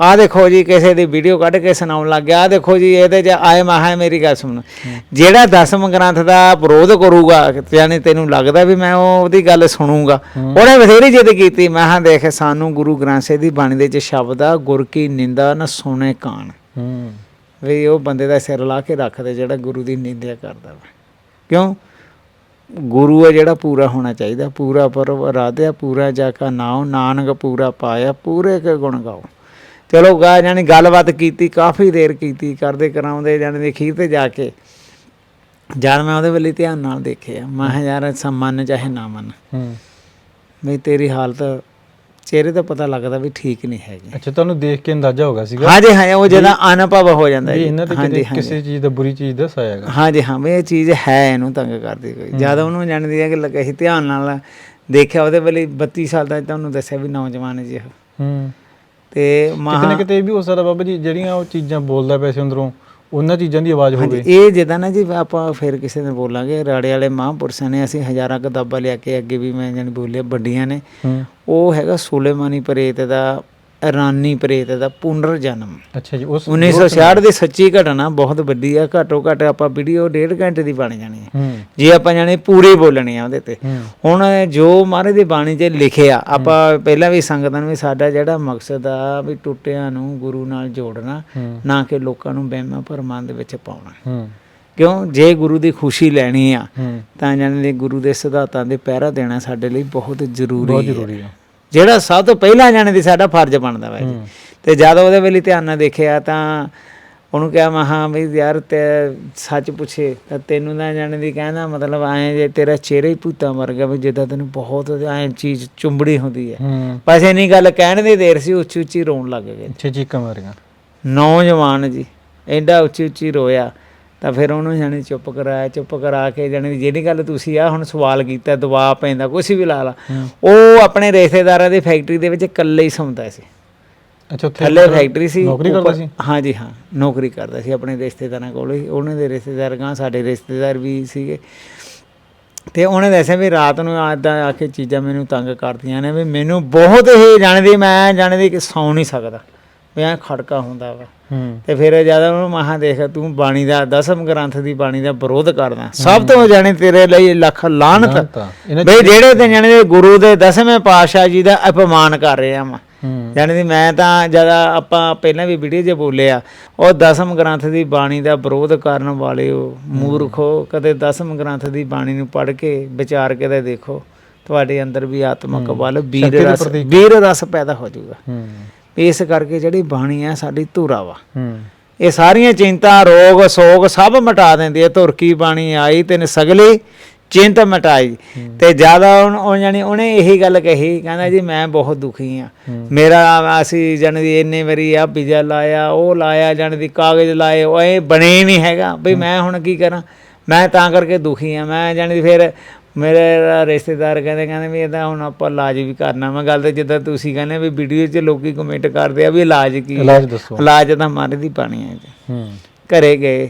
[SPEAKER 1] ਆਹ ਦੇਖੋ ਜੀ ਕਿਸੇ ਦੀ ਵੀਡੀਓ ਕੱਢ ਕੇ ਸੁਣਾਉਣ ਲੱਗ ਗਿਆ। ਆਹ ਦੇਖੋ ਜੀ ਇਹਦੇ 'ਚ ਆਏ ਮਹਾ ਮੇਰੀ ਗੱਲ ਸੁਣ। ਜਿਹੜਾ ਦਸਮ ਗ੍ਰੰਥ ਦਾ ਵਿਰੋਧ ਕਰੂਗਾ ਯਾਨੀ ਤੈਨੂੰ ਲੱਗਦਾ ਵੀ ਮੈਂ ਉਹ ਉਹਦੀ ਗੱਲ ਸੁਣੂਗਾ। ਉਹਨੇ ਬਥੇਰੀ ਜਿੱਦ ਕੀਤੀ। ਮੈਂ ਹਾਂ ਦੇਖ ਸਾਨੂੰ ਗੁਰੂ ਗ੍ਰੰਥ ਸਾਹਿਬ ਦੀ ਬਾਣੀ ਦੇ 'ਚ ਸ਼ਬਦ ਆ ਗੁਰ ਕੀ ਨਿੰਦਾ ਨਾ ਸੁਣੇ ਕਾਣ।
[SPEAKER 2] ਹੂੰ।
[SPEAKER 1] ਵੀ ਉਹ ਬੰਦੇ ਦਾ ਸਿਰ ਲਾ ਕੇ ਰੱਖਦੇ ਜਿਹੜਾ ਗੁਰੂ ਦੀ ਨਿੰਦਿਆ ਕਰਦਾ ਵਾ। ਕਿਉਂ? ਗੁਰੂ ਹੈ ਜਿਹੜਾ ਪੂਰਾ ਹੋਣਾ ਚਾਹੀਦਾ। ਪੂਰਾ ਪਰਵ ਰਾਧਿਆ ਪੂਰਾ ਜਾ ਕਾ ਨਾਉ ਨਾਨਕ ਪੂਰਾ ਪਾਇਆ ਪੂਰੇ ਕੇ ਗੁਣ ਗਾਓ। ਚਲੋ ਗਾ ਜਾਨੀ ਗੱਲਬਾਤ ਕੀਤੀ ਕਾਫੀ ਦੇਰ ਕੀਤੀ ਕਰਦੇ ਕਰਾਉਂਦੇ ਜਾਨੀ ਦੇ ਅਖੀਰ ਤੇ ਜਾ ਕੇ। ਜਦ ਮੈਂ ਉਹਦੇ ਵੱਲ ਧਿਆਨ ਨਾਲ ਦੇਖਿਆ ਮੈਂ ਯਾਰ ਸੰਮਨ ਚਾਹੇ ਨਾ ਮੰਨ।
[SPEAKER 2] ਹੂੰ।
[SPEAKER 1] ਵੀ ਤੇਰੀ ਹਾਲਤ ਚਿਹਰੇ ਤੋਂ ਪਤਾ ਲੱਗਦਾ ਵੀ ਠੀਕ ਨਹੀਂ ਹੈਗੀ।
[SPEAKER 2] ਅੱਛਾ ਤੁਹਾਨੂੰ ਦੇਖ ਕੇ ਅੰਦਾਜ਼ਾ ਹੋਗਾ ਸੀਗਾ?
[SPEAKER 1] ਹਾਂਜੀ ਹਾਂ ਉਹ ਜਦੋਂ ਅਨੁਭਵ ਹੋ ਜਾਂਦਾ
[SPEAKER 2] ਵੀ
[SPEAKER 1] ਜੀ।
[SPEAKER 2] ਇਹਨਾਂ ਤੇ ਕਿਤੇ ਕਿਸੇ ਚੀਜ਼ ਦਾ ਬੁਰੀ ਚੀਜ਼ ਦੱਸਿਆ ਹੈਗਾ।
[SPEAKER 1] ਹਾਂਜੀ ਹਾਂ ਵੀ ਇਹ ਚੀਜ਼ ਹੈ ਇਹਨੂੰ ਤੰਗ ਕਰਦੀ ਕੋਈ। ਜਦ ਉਹਨੂੰ ਜਾਣਦੀ ਹੈ ਕਿ ਲੱਗਾ ਸੀ ਧਿਆਨ ਨਾਲ ਦੇਖਿਆ ਉਹਦੇ ਵੇਲੇ 32 ਸਾਲ ਦਾ ਤੁਹਾਨੂੰ ਦੱਸਿਆ ਵੀ ਨੌਜਵਾਨ ਹੈ ਜੀ
[SPEAKER 2] ਹੂੰ।
[SPEAKER 1] ਤੇ
[SPEAKER 2] ਕਿਤੇ ਨਾ ਕਿਤੇ ਇਹ ਵੀ ਹੋ ਸਕਦਾ ਬਾਬਾ ਜੀ ਜਿਹੜੀਆਂ ਉਹ ਚੀਜ਼ਾਂ ਬੋਲਦਾ ਪਿਆ ਸੀ ਅੰਦਰੋਂ ਉਹਨਾਂ ਚੀਜ਼ਾਂ ਦੀ ਆਵਾਜ਼ ਹੋਵੇ।
[SPEAKER 1] ਇਹ ਜਿੱਦਾਂ ਨਾ ਜੀ ਆਪਾਂ ਫਿਰ ਕਿਸੇ ਨੇ ਬੋਲਾਂਗੇ ਰਾੜੇ ਵਾਲੇ ਮਹਾਂਪੁਰਸ਼ਾਂ ਨੇ ਅਸੀਂ ਹਜ਼ਾਰਾਂ ਕਿਤਾਬਾਂ ਲਿਆ ਕੇ ਅੱਗੇ ਵੀ ਮੈਂ ਜਾਣੀ ਬੋਲਿਆ ਵੱਡੀਆਂ ਨੇ। ਉਹ ਹੈਗਾ ਸੁਲੇਮਾਨੀ ਪ੍ਰੇਤ ਦਾ ਰਾਨੀ ਪ੍ਰੇਤ ਦਾ ਪੁਨਰ ਜਨਮ
[SPEAKER 2] ਅੱਛਾ ਜੀ ਉਸ
[SPEAKER 1] 1966 ਦੀ ਸੱਚੀ ਘਟਨਾ ਬਹੁਤ ਵੱਡੀ ਆ ਘੱਟੋ ਘੱਟ ਆਪਾਂ ਵੀਡੀਓ ਡੇਢ ਘੰਟੇ ਦੀ ਬਣ ਜਾਣੀ ਹੈ
[SPEAKER 2] ਹੂੰ।
[SPEAKER 1] ਜੇ ਆਪਾਂ ਜਾਣੇ ਪੂਰੀ ਬੋਲਣੀ ਆ ਉਹਦੇ ਤੇ।
[SPEAKER 2] ਹੂੰ।
[SPEAKER 1] ਹੁਣ ਜੋ ਮਹਾਰਾਜ ਦੀ ਬਾਣੀ 'ਚ ਲਿਖਿਆ ਆਪਾਂ ਪਹਿਲਾਂ ਵੀ ਸੰਗਤਾਂ ਨੂੰ ਵੀ ਸਾਡਾ ਜਿਹੜਾ ਮਕਸਦ ਆ ਵੀ ਟੁੱਟਿਆਂ ਨੂੰ ਗੁਰੂ ਨਾਲ ਜੋੜਨਾ
[SPEAKER 2] ਹੂੰ।
[SPEAKER 1] ਨਾ ਕਿ ਲੋਕਾਂ ਨੂੰ ਵਹਿਮਾਂ ਭਰਮਾਂ ਦੇ ਵਿੱਚ ਪਾਉਣਾ।
[SPEAKER 2] ਹੂੰ।
[SPEAKER 1] ਕਿਉਂ? ਜੇ ਗੁਰੂ ਦੀ ਖੁਸ਼ੀ ਲੈਣੀ ਆ
[SPEAKER 2] ਹੂੰ।
[SPEAKER 1] ਤਾਂ ਜਾਣੇ ਦੀ ਗੁਰੂ ਦੇ ਸਿਧਾਂਤਾਂ ਦੇ ਪਹਿਰਾ ਦੇਣਾ ਸਾਡੇ ਲਈ ਬਹੁਤ ਜ਼ਰੂਰੀ
[SPEAKER 2] ਬਹੁਤ
[SPEAKER 1] ਹੈ
[SPEAKER 2] ਜ਼ਰੂਰੀ ਆ।
[SPEAKER 1] ਜਿਹੜਾ ਸਭ ਤੋਂ ਪਹਿਲਾਂ ਜਾਣੇ ਦੀ ਸਾਡਾ ਫਰਜ਼ ਬਣਦਾ ਵਾ ਜੀ। ਤੇ ਜਦ ਉਹਦੇ ਵੇਲੇ ਧਿਆਨ ਨਾਲ ਦੇਖਿਆ ਤਾਂ ਉਹਨੂੰ ਕਿਹਾ ਮੈਂ ਹਾਂ ਵੀ ਯਾਰ ਤੇ ਸੱਚ ਪੁੱਛੇ ਤਾਂ ਤੈਨੂੰ ਨਾ ਜਾਣੇ ਦੀ ਕਹਿੰਦਾ ਮਤਲਬ ਐ ਜੇ ਤੇਰਾ ਚਿਹਰਾ ਹੀ ਭੂਤਾਂ ਵਰਗਾ ਵੀ ਜਿੱਦਾਂ ਤੈਨੂੰ ਬਹੁਤ ਐ ਚੀਜ਼ ਚੁੰਬੜੀ ਹੁੰਦੀ ਹੈ। ਬਸ ਇੰਨੀ ਗੱਲ ਕਹਿਣ ਦੀ ਦੇਰ ਸੀ ਉੱਚੀ ਉੱਚੀ ਰੋਣ ਲੱਗ ਗਏ।
[SPEAKER 2] ਅੱਛਾ ਚੀਕਾਂ ਮਾਰੀਆਂ
[SPEAKER 1] ਨੌਜਵਾਨ ਜੀ ਐਡਾ ਉੱਚੀ ਉੱਚੀ ਰੋਇਆ। ਤਾਂ ਫਿਰ ਉਹਨੂੰ ਜਾਣੀ ਚੁੱਪ ਕਰਾਇਆ ਚੁੱਪ ਕਰਾ ਕੇ ਜਾਣੀ ਜਿਹੜੀ ਗੱਲ ਤੁਸੀਂ ਆ ਹੁਣ ਸਵਾਲ ਕੀਤਾ ਦਬਾਅ ਪੈਂਦਾ ਕੁਛ ਵੀ ਲਾ ਲਾ। ਉਹ ਆਪਣੇ ਰਿਸ਼ਤੇਦਾਰਾਂ ਦੀ ਫੈਕਟਰੀ ਦੇ ਵਿੱਚ ਇਕੱਲੇ ਹੀ ਸੌਂਦਾ ਸੀ।
[SPEAKER 2] ਅੱਛਾ ਉੱਥੇ
[SPEAKER 1] ਥੱਲੇ ਫੈਕਟਰੀ ਸੀ
[SPEAKER 2] ਨੌਕਰੀ ਕਰਦਾ ਸੀ?
[SPEAKER 1] ਹਾਂਜੀ ਹਾਂ ਨੌਕਰੀ ਕਰਦਾ ਸੀ ਆਪਣੇ ਰਿਸ਼ਤੇਦਾਰਾਂ ਕੋਲ ਹੀ। ਉਹਨਾਂ ਦੇ ਰਿਸ਼ਤੇਦਾਰ ਗਾਂ ਸਾਡੇ ਰਿਸ਼ਤੇਦਾਰ ਵੀ ਸੀਗੇ। ਤੇ ਉਹਨੇ ਦੱਸਿਆ ਵੀ ਰਾਤ ਨੂੰ ਆਦਾ ਆ ਕੇ ਚੀਜ਼ਾਂ ਮੈਨੂੰ ਤੰਗ ਕਰਦੀਆਂ ਨੇ ਵੀ ਮੈਨੂੰ ਬਹੁਤ ਹੀ ਜਾਣਦੀ ਮੈਂ ਜਾਣਦੀ ਕਿ ਸੌ ਨਹੀਂ ਸਕਦਾ। ਵੀ ਐਂ ਖੜਕਾ ਹੁੰਦਾ ਵਾ। ਤੇ ਫਿਰ ਜਦ ਉਹਨੂੰ ਮਹਾ ਦੇਖ ਤੂੰ ਬਾਣੀ ਦਾ ਦਸਮ ਗ੍ਰੰਥ ਦੀ ਬਾਣੀ ਦਾ ਵਿਰੋਧ ਕਰਦਾ। ਸਭ ਤੋਂ ਜਾਣੇ ਤੇਰੇ ਲਈ ਲੱਖ ਲਾਹਨਤ। ਬਈ ਜਿਹੜੇ ਤੇ ਜਾਣੇ ਗੁਰੂ ਦੇ ਦਸਵੇਂ ਪਾਤਸ਼ਾਹ ਜੀ ਦਾ ਅਪਮਾਨ ਕਰ ਰਿਹਾ ਮੈਂ। ਜਾਣੀ ਦੀ ਮੈਂ ਤਾਂ ਜ਼ਿਆਦਾ ਆਪਾਂ ਪਹਿਲਾਂ ਵੀ ਵੀਡੀਓ 'ਚ ਬੋਲਿਆ ਉਹ ਦਸਮ ਗ੍ਰੰਥ ਦੀ ਬਾਣੀ ਦਾ ਵਿਰੋਧ ਕਰਨ ਵਾਲਿਓ ਮੂਰਖੋ ਕਦੇ ਦਸਮ ਗ੍ਰੰਥ ਦੀ ਬਾਣੀ ਨੂੰ ਪੜ੍ਹ ਕੇ ਵਿਚਾਰ ਕੇ ਦੇਖੋ ਤੁਹਾਡੇ ਅੰਦਰ ਵੀ ਆਤਮਕ ਬਲ ਵੀਰ ਰਸ। ਵੀਰ ਰਸ ਪੈਦਾ ਹੋ ਜਾਊਗਾ।
[SPEAKER 2] ਹੂੰ।
[SPEAKER 1] ਇਸ ਕਰਕੇ ਜਿਹੜੀ ਬਾਣੀ ਆ ਸਾਡੀ ਧੂਰਾ ਵਾ। ਇਹ ਸਾਰੀਆਂ ਚਿੰਤਾ ਰੋਗ ਸੋਗ ਸਭ ਮਿਟਾ ਦਿੰਦੀ ਹੈ। ਧੁਰਕੀ ਬਾਣੀ ਆਈ ਤੈਨੂੰ ਸਗਲੀ ਚਿੰਤ ਮਿਟਾਈ। ਤੇ ਜ਼ਿਆਦਾ ਉਹ ਜਾਨੀ ਉਹਨੇ ਇਹੀ ਗੱਲ ਕਹੀ ਕਹਿੰਦਾ ਜੀ ਮੈਂ ਬਹੁਤ ਦੁਖੀ ਆ। ਮੇਰਾ ਅਸੀਂ ਦੀ ਇੰਨੇ ਵਾਰੀ ਆ ਵੀਜ਼ਾ ਲਾਇਆ ਉਹ ਲਾਇਆ ਜਾਣੀ ਦੀ ਕਾਗਜ਼ ਲਾਏ ਉਹ ਇਹ ਬਣੇ ਨਹੀਂ ਹੈਗਾ। ਵੀ ਮੈਂ ਹੁਣ ਕੀ ਕਰਾਂ? ਮੈਂ ਤਾਂ ਕਰਕੇ ਦੁਖੀ ਆ ਮੈਂ ਦੀ ਫਿਰ ਮੇਰੇ ਰਿਸ਼ਤੇਦਾਰ ਕਹਿੰਦੇ ਕਹਿੰਦੇ ਵੀ ਇਹਦਾ ਹੁਣ ਆਪਾਂ ਇਲਾਜ ਵੀ ਕਰਨਾ। ਮੈਂ ਗੱਲ ਤੇ ਜਿੱਦਾਂ ਤੁਸੀਂ ਕਹਿੰਦੇ ਵੀ ਵੀਡੀਓ 'ਚ ਲੋਕੀ ਕਮੈਂਟ ਕਰਦੇ ਆ ਵੀ ਇਲਾਜ ਕੀ
[SPEAKER 2] ਇਲਾਜ ਦੱਸੋ।
[SPEAKER 1] ਇਲਾਜ ਤਾਂ ਮਰ ਦੀ ਪਾਣੀ ਹੈ
[SPEAKER 2] ਹੂੰ।
[SPEAKER 1] ਘਰੇ ਗਏ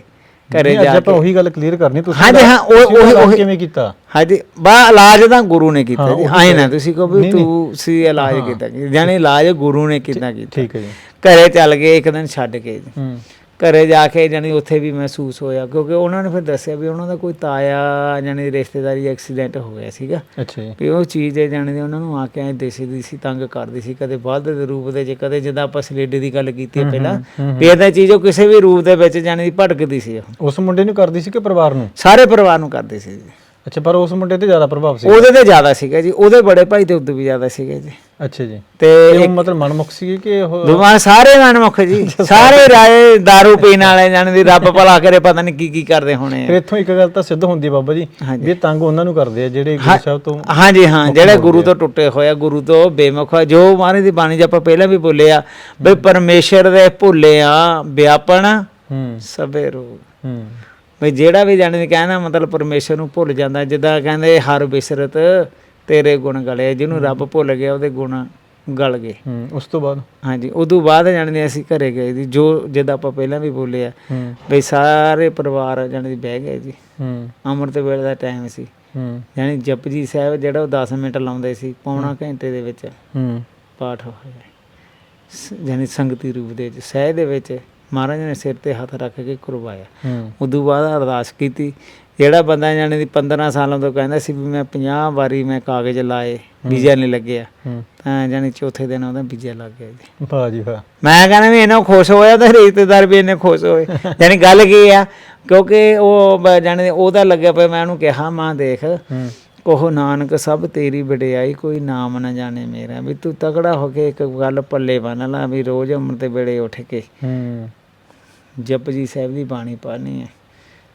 [SPEAKER 1] ਘਰੇ ਜਾ
[SPEAKER 2] ਆਪਾਂ
[SPEAKER 1] ਕੇ।
[SPEAKER 2] ਉਹੀ ਗੱਲ ਕਲੀਅਰ ਕਰਨੀ ਤੁਸੀਂ
[SPEAKER 1] ਹਾਂਜੀ, ਹਾਂ, ਉਹ-
[SPEAKER 2] ਤੁਸੀਂ
[SPEAKER 1] ਉਹ-
[SPEAKER 2] ਕਿਵੇਂ ਕੀਤਾ?
[SPEAKER 1] ਹਾਂਜੀ ਬਾ ਇਲਾਜ ਤਾਂ ਗੁਰੂ ਨੇ ਕੀਤਾ ਜੀ। ਆਏ ਨਾ ਤੁਸੀਂ ਕਹੋ ਵੀ
[SPEAKER 2] ਨਹੀਂ,
[SPEAKER 1] ਤੂੰ ਸੀ ਇਲਾਜ ਕੀਤਾ ਜਾਨੀ ਇਲਾਜ ਗੁਰੂ ਨੇ ਕਿੱਦਾਂ ਕੀਤਾ।
[SPEAKER 2] ਠੀਕ ਹੈ ਜੀ।
[SPEAKER 1] ਘਰੇ ਚੱਲ ਗਏ ਇੱਕ ਦਿਨ ਛੱਡ ਕੇ
[SPEAKER 2] ਹੂੰ।
[SPEAKER 1] ਘਰੇ ਜਾ ਕੇ ਜਾਨੀ ਉੱਥੇ ਵੀ ਮਹਿਸੂਸ ਹੋਇਆ ਕਿਉਂਕਿ ਉਹਨਾਂ ਨੇ ਫਿਰ ਦੱਸਿਆ ਵੀ ਉਹਨਾਂ ਦਾ ਕੋਈ ਤਾਇਆ ਜਾਨੀ ਰਿਸ਼ਤੇਦਾਰੀ ਐਕਸੀਡੈਂਟ ਹੋ ਗਿਆ ਸੀਗਾ।
[SPEAKER 2] ਅੱਛਾ ਜੀ।
[SPEAKER 1] ਵੀ ਉਹ ਚੀਜ਼ ਹੈ ਦੀ ਉਹਨਾਂ ਨੂੰ ਆ ਕੇ ਐ ਦੇਸੀ ਸੀ ਤੰਗ ਕਰਦੀ ਸੀ ਕਦੇ ਵੱਧ ਦੇ ਰੂਪ ਦੇ ਚ ਕਦੇ ਜਿੱਦਾਂ ਆਪਾਂ ਸਲੇਡੇ ਦੀ ਗੱਲ ਕੀਤੀ ਪਹਿਲਾਂ ਵੀ ਇਹਦਾ ਚੀਜ਼ ਉਹ ਕਿਸੇ ਵੀ ਰੂਪ ਦੇ ਵਿੱਚ ਜਾਣੀ ਦੀ ਭਟਕਦੀ ਸੀ
[SPEAKER 2] ਉਸ ਮੁੰਡੇ ਨੂੰ ਕਰਦੀ ਸੀ ਕਿ ਪਰਿਵਾਰ ਨੂੰ?
[SPEAKER 1] ਸਾਰੇ ਪਰਿਵਾਰ ਨੂੰ ਕਰਦੇ ਸੀ ਜੀ।
[SPEAKER 2] ਅੱਛਾ ਪਰ ਉਸ ਮੁੰਡੇ ਤੇ ਜ਼ਿਆਦਾ ਪ੍ਰਭਾਵ ਸੀ।
[SPEAKER 1] ਉਹਦੇ ਤੇ ਜ਼ਿਆਦਾ ਸੀਗਾ ਜੀ ਉਹਦੇ ਬੜੇ ਭਾਈ ਤੇ ਉਦੋਂ ਵੀ ਜ਼ਿਆਦਾ ਸੀਗੇ ਜੀ।
[SPEAKER 2] ਅੱਛਾ ਜੀ।
[SPEAKER 1] ਤੇ
[SPEAKER 2] ਉਹ ਮਤਲਬ ਮਨਮੁਖ ਸੀ ਕਿ ਉਹ
[SPEAKER 1] ਦੁਆ ਸਾਰੇ ਮਨਮੁਖ ਜੀ। ਸਾਰੇ। ਰਾਏ दारू ਪੀਣ ਵਾਲੇ ਜਾਣੀ ਦੀ ਰੱਬ ਭਲਾ ਕਰੇ ਪਤਾ ਨਹੀਂ ਕੀ ਕੀ ਕਰਦੇ ਹੋਣੇ
[SPEAKER 2] ਫਿਰ
[SPEAKER 1] ਆ
[SPEAKER 2] ਇੱਥੋਂ ਇੱਕ ਗੱਲ ਤਾਂ ਸਿੱਧ ਹੁੰਦੀ ਬਾਬਾ ਜੀ। ਵੀ ਇਹ ਤੰਗ ਉਹਨਾਂ ਨੂੰ ਕਰਦੇ ਆ ਜਿਹੜੇ ਗੁਰੂ ਸਾਹਿਬ ਤੋਂ
[SPEAKER 1] ਹਾਂਜੀ ਹਾਂ ਜਿਹੜੇ ਗੁਰੂ ਤੋਂ ਟੁੱਟੇ ਹੋਇਆ ਗੁਰੂ ਤੋਂ ਬੇਮੁਖ ਹੋਇਆ ਜੋ ਮਹਾਰਾਜ ਦੀ ਬਾਣੀ 'ਚ ਆਪਾਂ ਪਹਿਲਾਂ ਵੀ ਬੋਲਿਆ ਵੀ ਪਰਮੇਸ਼ਰ ਦੇ ਭੁੱਲਿਆ ਵਿਆਪਣ
[SPEAKER 2] ਹੂੰ।
[SPEAKER 1] ਸਭੇ ਰੋਗ
[SPEAKER 2] ਹੂੰ।
[SPEAKER 1] ਵੀ ਜਿਹੜਾ ਵੀ ਜਾਣੇ ਕਹਿਣਾ ਮਤਲਬ ਪਰਮੇਸ਼ਰ ਨੂੰ ਭੁੱਲ ਜਾਂਦਾ ਜਿੱਦਾਂ ਕਹਿੰਦੇ ਹਰ ਬਿਸਰਤ ਤੇਰੇ ਗੁਣ ਗਲੇ ਜਿਹਨੂੰ ਰੱਬ ਭੁੱਲ ਗਿਆ ਉਹਦੇ ਗੁਣ ਗਲ ਗਏ।
[SPEAKER 2] ਉਸ ਤੋਂ ਬਾਅਦ?
[SPEAKER 1] ਹਾਂਜੀ ਉਦੋਂ ਬਾਅਦ ਜਾਣਦੇ ਅਸੀਂ ਘਰੇ ਗਏ ਜੀ ਜੋ ਜਿੱਦਾਂ ਆਪਾਂ ਪਹਿਲਾਂ ਵੀ ਬੋਲਿਆ
[SPEAKER 2] ਹੂੰ।
[SPEAKER 1] ਵੀ ਸਾਰੇ ਪਰਿਵਾਰ ਜਾਣੇ ਬਹਿ ਗਏ ਜੀ। ਅੰਮ੍ਰਿਤ ਵੇਲੇ ਦਾ ਟਾਈਮ ਸੀ। ਯਾਨੀ ਜਪਜੀ ਸਾਹਿਬ ਜਿਹੜਾ ਉਹ 10 ਮਿੰਟ ਲਾਉਂਦੇ ਸੀ ਪੌਣਾ ਘੰਟੇ ਦੇ ਵਿੱਚ ਪਾਠ ਹੋਇਆ ਯਾਨੀ ਸੰਗਤੀ ਰੂਪ ਦੇ ਵਿੱਚ ਸਹਿ ਦੇ ਵਿੱਚ ਮਹਾਰਾਜ ਨੇ ਸਿਰ ਤੇ ਹੱਥ ਰੱਖ ਕੇ ਕਰਵਾਇਆ। ਉਦੋਂ ਬਾਅਦ ਅਰਦਾਸ ਕੀਤੀ ਜਿਹੜਾ ਬੰਦਾ ਜਾਣੇ ਦੀ 15 ਸਾਲਾਂ ਤੋਂ ਕਹਿੰਦਾ ਸੀ ਵੀ ਮੈਂ 50 ਵਾਰੀ ਮੈਂ ਕਾਗਜ਼ ਲਾਏ ਵੀਜ਼ਾ ਨਹੀਂ ਲੱਗਿਆ। ਤਾਂ ਜਾਣੀ ਚੌਥੇ ਦਿਨ ਉਹਦਾ ਵੀਜ਼ਾ ਲੱਗ ਗਿਆ ਜੀ।
[SPEAKER 2] ਵਾਹ ਜੀ ਵਾਹ।
[SPEAKER 1] ਮੈਂ ਕਹਿੰਦਾ ਵੀ ਇਹਨਾਂ ਖੁਸ਼ ਹੋਇਆ ਤੇ ਰਿਸ਼ਤੇਦਾਰ ਵੀ ਇੰਨੇ ਖੁਸ਼ ਹੋਏ। ਯਾਨੀ ਗੱਲ ਕੀ ਆ ਕਿਉਂਕਿ ਉਹ ਜਾਣੀ ਉਹਦਾ ਲੱਗਿਆ ਪਿਆ ਮੈਂ ਉਹਨੂੰ ਕਿਹਾ ਮਾਂ ਦੇਖ
[SPEAKER 2] ਹੂੰ।
[SPEAKER 1] ਕੋਹ ਨਾਨਕ ਸਭ ਤੇਰੀ ਵਡਿਆਈ ਕੋਈ ਨਾਮ ਨਾ ਜਾਣੇ ਮੇਰਾ। ਵੀ ਤੂੰ ਤਗੜਾ ਹੋ ਕੇ ਇੱਕ ਗੱਲ ਪੱਲੇ ਬੰਨ ਲਾ ਵੀ ਰੋਜ਼ ਅੰਮ੍ਰਿਤ ਵੇਲੇ ਉੱਠ ਕੇ
[SPEAKER 2] ਹੂੰ।
[SPEAKER 1] ਜਪਜੀ ਸਾਹਿਬ ਦੀ ਬਾਣੀ ਪੜ੍ਹਨੀ ਹੈ।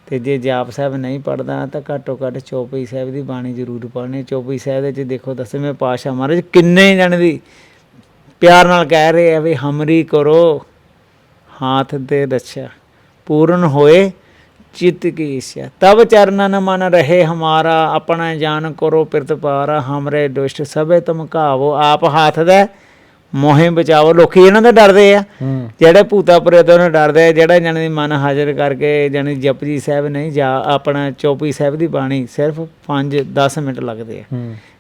[SPEAKER 1] ਅਤੇ ਜੇ ਜਾਪ ਸਾਹਿਬ ਨਹੀਂ ਪੜ੍ਹਦਾ ਤਾਂ ਘੱਟੋ ਘੱਟ ਚੌਪਈ ਸਾਹਿਬ ਦੀ ਬਾਣੀ ਜ਼ਰੂਰ ਪੜ੍ਹਨੀ ਚੌਪਈ ਸਾਹਿਬ ਦੇ ਵਿੱਚ ਦੇਖੋ ਦਸਵੇਂ ਪਾਤਸ਼ਾਹ ਮਹਾਰਾਜ ਕਿੰਨੇ ਜਣ ਦੀ ਪਿਆਰ ਨਾਲ ਕਹਿ ਰਹੇ ਆ ਵੀ ਹਮਰੀ ਕਰੋ, ਹਾਥ ਦੇ ਰੱਛਾ, ਪੂਰਨ ਹੋਏ ਚਿੱਤ ਕੀ ਇਛਾ ਤਬ ਚਰਨ ਮਨ ਰਹੇ ਹਮਾਰਾ, ਆਪਣਾ ਜਾਨ ਕਰੋ ਪ੍ਰਤਪਾਰਾ ਹਮਰੇ ਦੁਸ਼ਟ ਸਭੇ ਤੁਮ ਘਾਵੋ, ਆਪ ਹਾਥ ਦਾ ਮੋਹੇ ਬਚਾਓ ਲੋਕੀ ਇਹਨਾਂ ਦਾ ਡਰਦੇ ਆ। ਜਿਹੜੇ ਭੂਤਾ ਪ੍ਰੇਤਾਂ ਨੂੰ ਡਰਦੇ ਆ ਜਿਹੜਾ ਜਾਣੀ ਦੀ ਮਨ ਹਾਜ਼ਰ ਕਰਕੇ ਜਾਣੀ ਜਪਜੀ ਸਾਹਿਬ ਨਹੀਂ ਜਾ ਆਪਣਾ ਚੌਪੀ ਸਾਹਿਬ ਦੀ ਬਾਣੀ ਸਿਰਫ 5 10 ਮਿੰਟ ਲੱਗਦੇ ਆ।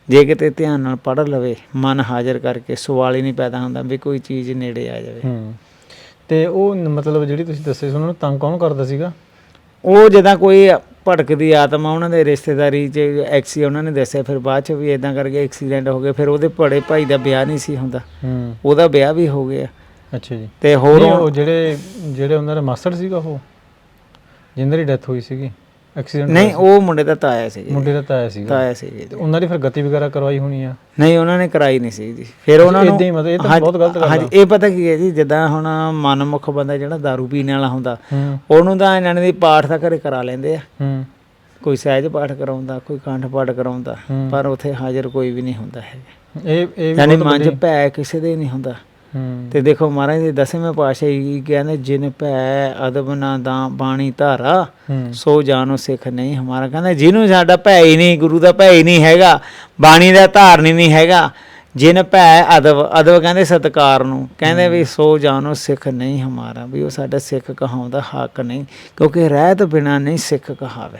[SPEAKER 1] ਜੇ ਕਿਤੇ ਧਿਆਨ ਨਾਲ ਪੜ੍ਹ ਲਵੇ ਮਨ ਹਾਜ਼ਰ ਕਰਕੇ ਸਵਾਲ ਹੀ ਨਹੀਂ ਪੈਦਾ ਹੁੰਦਾ ਵੀ ਕੋਈ ਚੀਜ਼ ਨੇੜੇ ਆ ਜਾਵੇ।
[SPEAKER 2] ਤੇ ਉਹ ਮਤਲਬ ਜਿਹੜੀ ਤੁਸੀਂ ਦੱਸੇ ਸੀ ਉਹਨਾਂ ਨੂੰ ਤੰਗ ਕੌਣ ਕਰਦਾ ਸੀਗਾ?
[SPEAKER 1] ਉਹ ਜਦੋਂ ਕੋਈ ਭਟਕਦੀ ਆਤਮਾ ਉਹਨਾਂ ਦੇ ਰਿਸ਼ਤੇਦਾਰੀ 'ਚ ਐਕਸੀ ਉਹਨਾਂ ਨੇ ਦੱਸਿਆ ਫਿਰ ਬਾਅਦ 'ਚ ਵੀ ਇਦਾਂ ਕਰਕੇ ਐਕਸੀਡੈਂਟ ਹੋ ਗਿਆ ਫਿਰ ਉਹਦੇ ਬੜੇ ਭਾਈ ਦਾ ਵਿਆਹ ਨਹੀਂ ਸੀ ਹੁੰਦਾ।
[SPEAKER 2] ਹੂੰ।
[SPEAKER 1] ਉਹਦਾ ਵਿਆਹ ਵੀ ਹੋ ਗਿਆ।
[SPEAKER 2] ਅੱਛਾ ਜੀ।
[SPEAKER 1] ਤੇ ਹੋਰ
[SPEAKER 2] ਉਹ ਜਿਹੜੇ ਜਿਹੜੇ ਉਹਨਾਂ ਦਾ ਮਾਸਟਰ ਸੀਗਾ ਉਹ ਜਿੰਦਰ ਦੀ ਡੈਥ ਹੋਈ ਸੀਗੀ। ਐਕਸੀਡੈਂਟ
[SPEAKER 1] ਨਹੀਂ ਉਹ ਮੁੰਡੇ ਦਾ ਤਾਇਆ ਸੀ ਜੀ
[SPEAKER 2] ਮੁੰਡੇ ਦਾ ਤਾਇਆ ਸੀਗਾ।
[SPEAKER 1] ਤਾਇਆ ਸੀ ਜੀ।
[SPEAKER 2] ਤੇ ਉਹਨਾਂ ਦੀ ਫਿਰ ਗਤੀ ਵਗੈਰਾ ਕਰਵਾਈ ਹੋਣੀ ਆ?
[SPEAKER 1] ਨਹੀਂ ਉਹਨਾਂ ਨੇ ਕਰਾਈ ਨਹੀਂ ਸੀ ਜੀ। ਫਿਰ ਉਹਨਾਂ ਨੂੰ
[SPEAKER 2] ਏਦਾਂ ਹੀ ਮਤਲਬ ਇਹ ਤਾਂ ਬਹੁਤ ਗਲਤ ਗੱਲ ਆ।
[SPEAKER 1] ਹਾਂਜੀ ਇਹ ਪਤਾ ਕੀ ਹੈ ਜੀ ਜਿੱਦਾਂ ਹੁਣ ਮਨਮੁਖ ਬੰਦਾ ਜਿਹੜਾ दारू ਪੀਣ ਵਾਲਾ ਹੁੰਦਾ
[SPEAKER 2] ਹੂੰ।
[SPEAKER 1] ਉਹਨੂੰ ਤਾਂ ਇਹਨਾਂ ਦੀ ਪਾਠ ਤਾਂ ਘਰੇ ਕਰਾ ਲੈਂਦੇ ਆ।
[SPEAKER 2] ਹੂੰ।
[SPEAKER 1] ਕੋਈ ਸਹਿਜ ਪਾਠ ਕਰਾਉਂਦਾ ਕੋਈ ਕੰਠ ਪਾਠ ਕਰਾਉਂਦਾ
[SPEAKER 2] ਹੂੰ।
[SPEAKER 1] ਪਰ ਉੱਥੇ ਹਾਜ਼ਰ ਕੋਈ ਵੀ ਨਹੀਂ ਹੁੰਦਾ ਹੈਗਾ।
[SPEAKER 2] ਇਹ ਇਹ
[SPEAKER 1] ਯਾਨੀ ਮਨ 'ਚ ਭੈ ਕਿਸੇ ਦੇ ਨਹੀਂ ਹੁੰਦਾ।
[SPEAKER 2] ਹੂੰ
[SPEAKER 1] ਤੇ ਦੇਖੋ ਮਹਾਰਾਜ ਦੇ ਦਸਵੇਂ ਪਾਤਸ਼ਾਹੀ ਕਹਿੰਦੇ ਜਿਨ ਭੈ ਅਦਬ ਨਾ ਦਾ ਬਾਣੀ ਧਾਰਾ ਸੋ ਜਾਣੋ ਸਿੱਖ ਨਹੀਂ ਹਮਾਰਾ। ਕਹਿੰਦਾ ਜਿਹਨੂੰ ਸਾਡਾ ਭੈ ਹੀ ਨਹੀਂ ਗੁਰੂ ਦਾ ਭੈ ਹੀ ਨਹੀਂ ਹੈਗਾ ਬਾਣੀ ਦਾ ਧਾਰਨੀ ਨਹੀਂ ਹੈਗਾ ਜਿਨ ਭੈ ਅਦਬ ਅਦਬ ਕਹਿੰਦੇ ਸਤਕਾਰ ਨੂੰ। ਕਹਿੰਦੇ ਵੀ ਸੋ ਜਾਣੋ ਸਿੱਖ ਨਹੀਂ ਹਮਾਰਾ ਵੀ ਉਹ ਸਾਡਾ ਸਿੱਖ ਕਹਾਉਂਦਾ ਹੱਕ ਨਹੀਂ ਕਿਉਂਕਿ ਰਹਿਤ ਬਿਨਾ ਨਹੀਂ ਸਿੱਖ ਕਹਾਵੇ।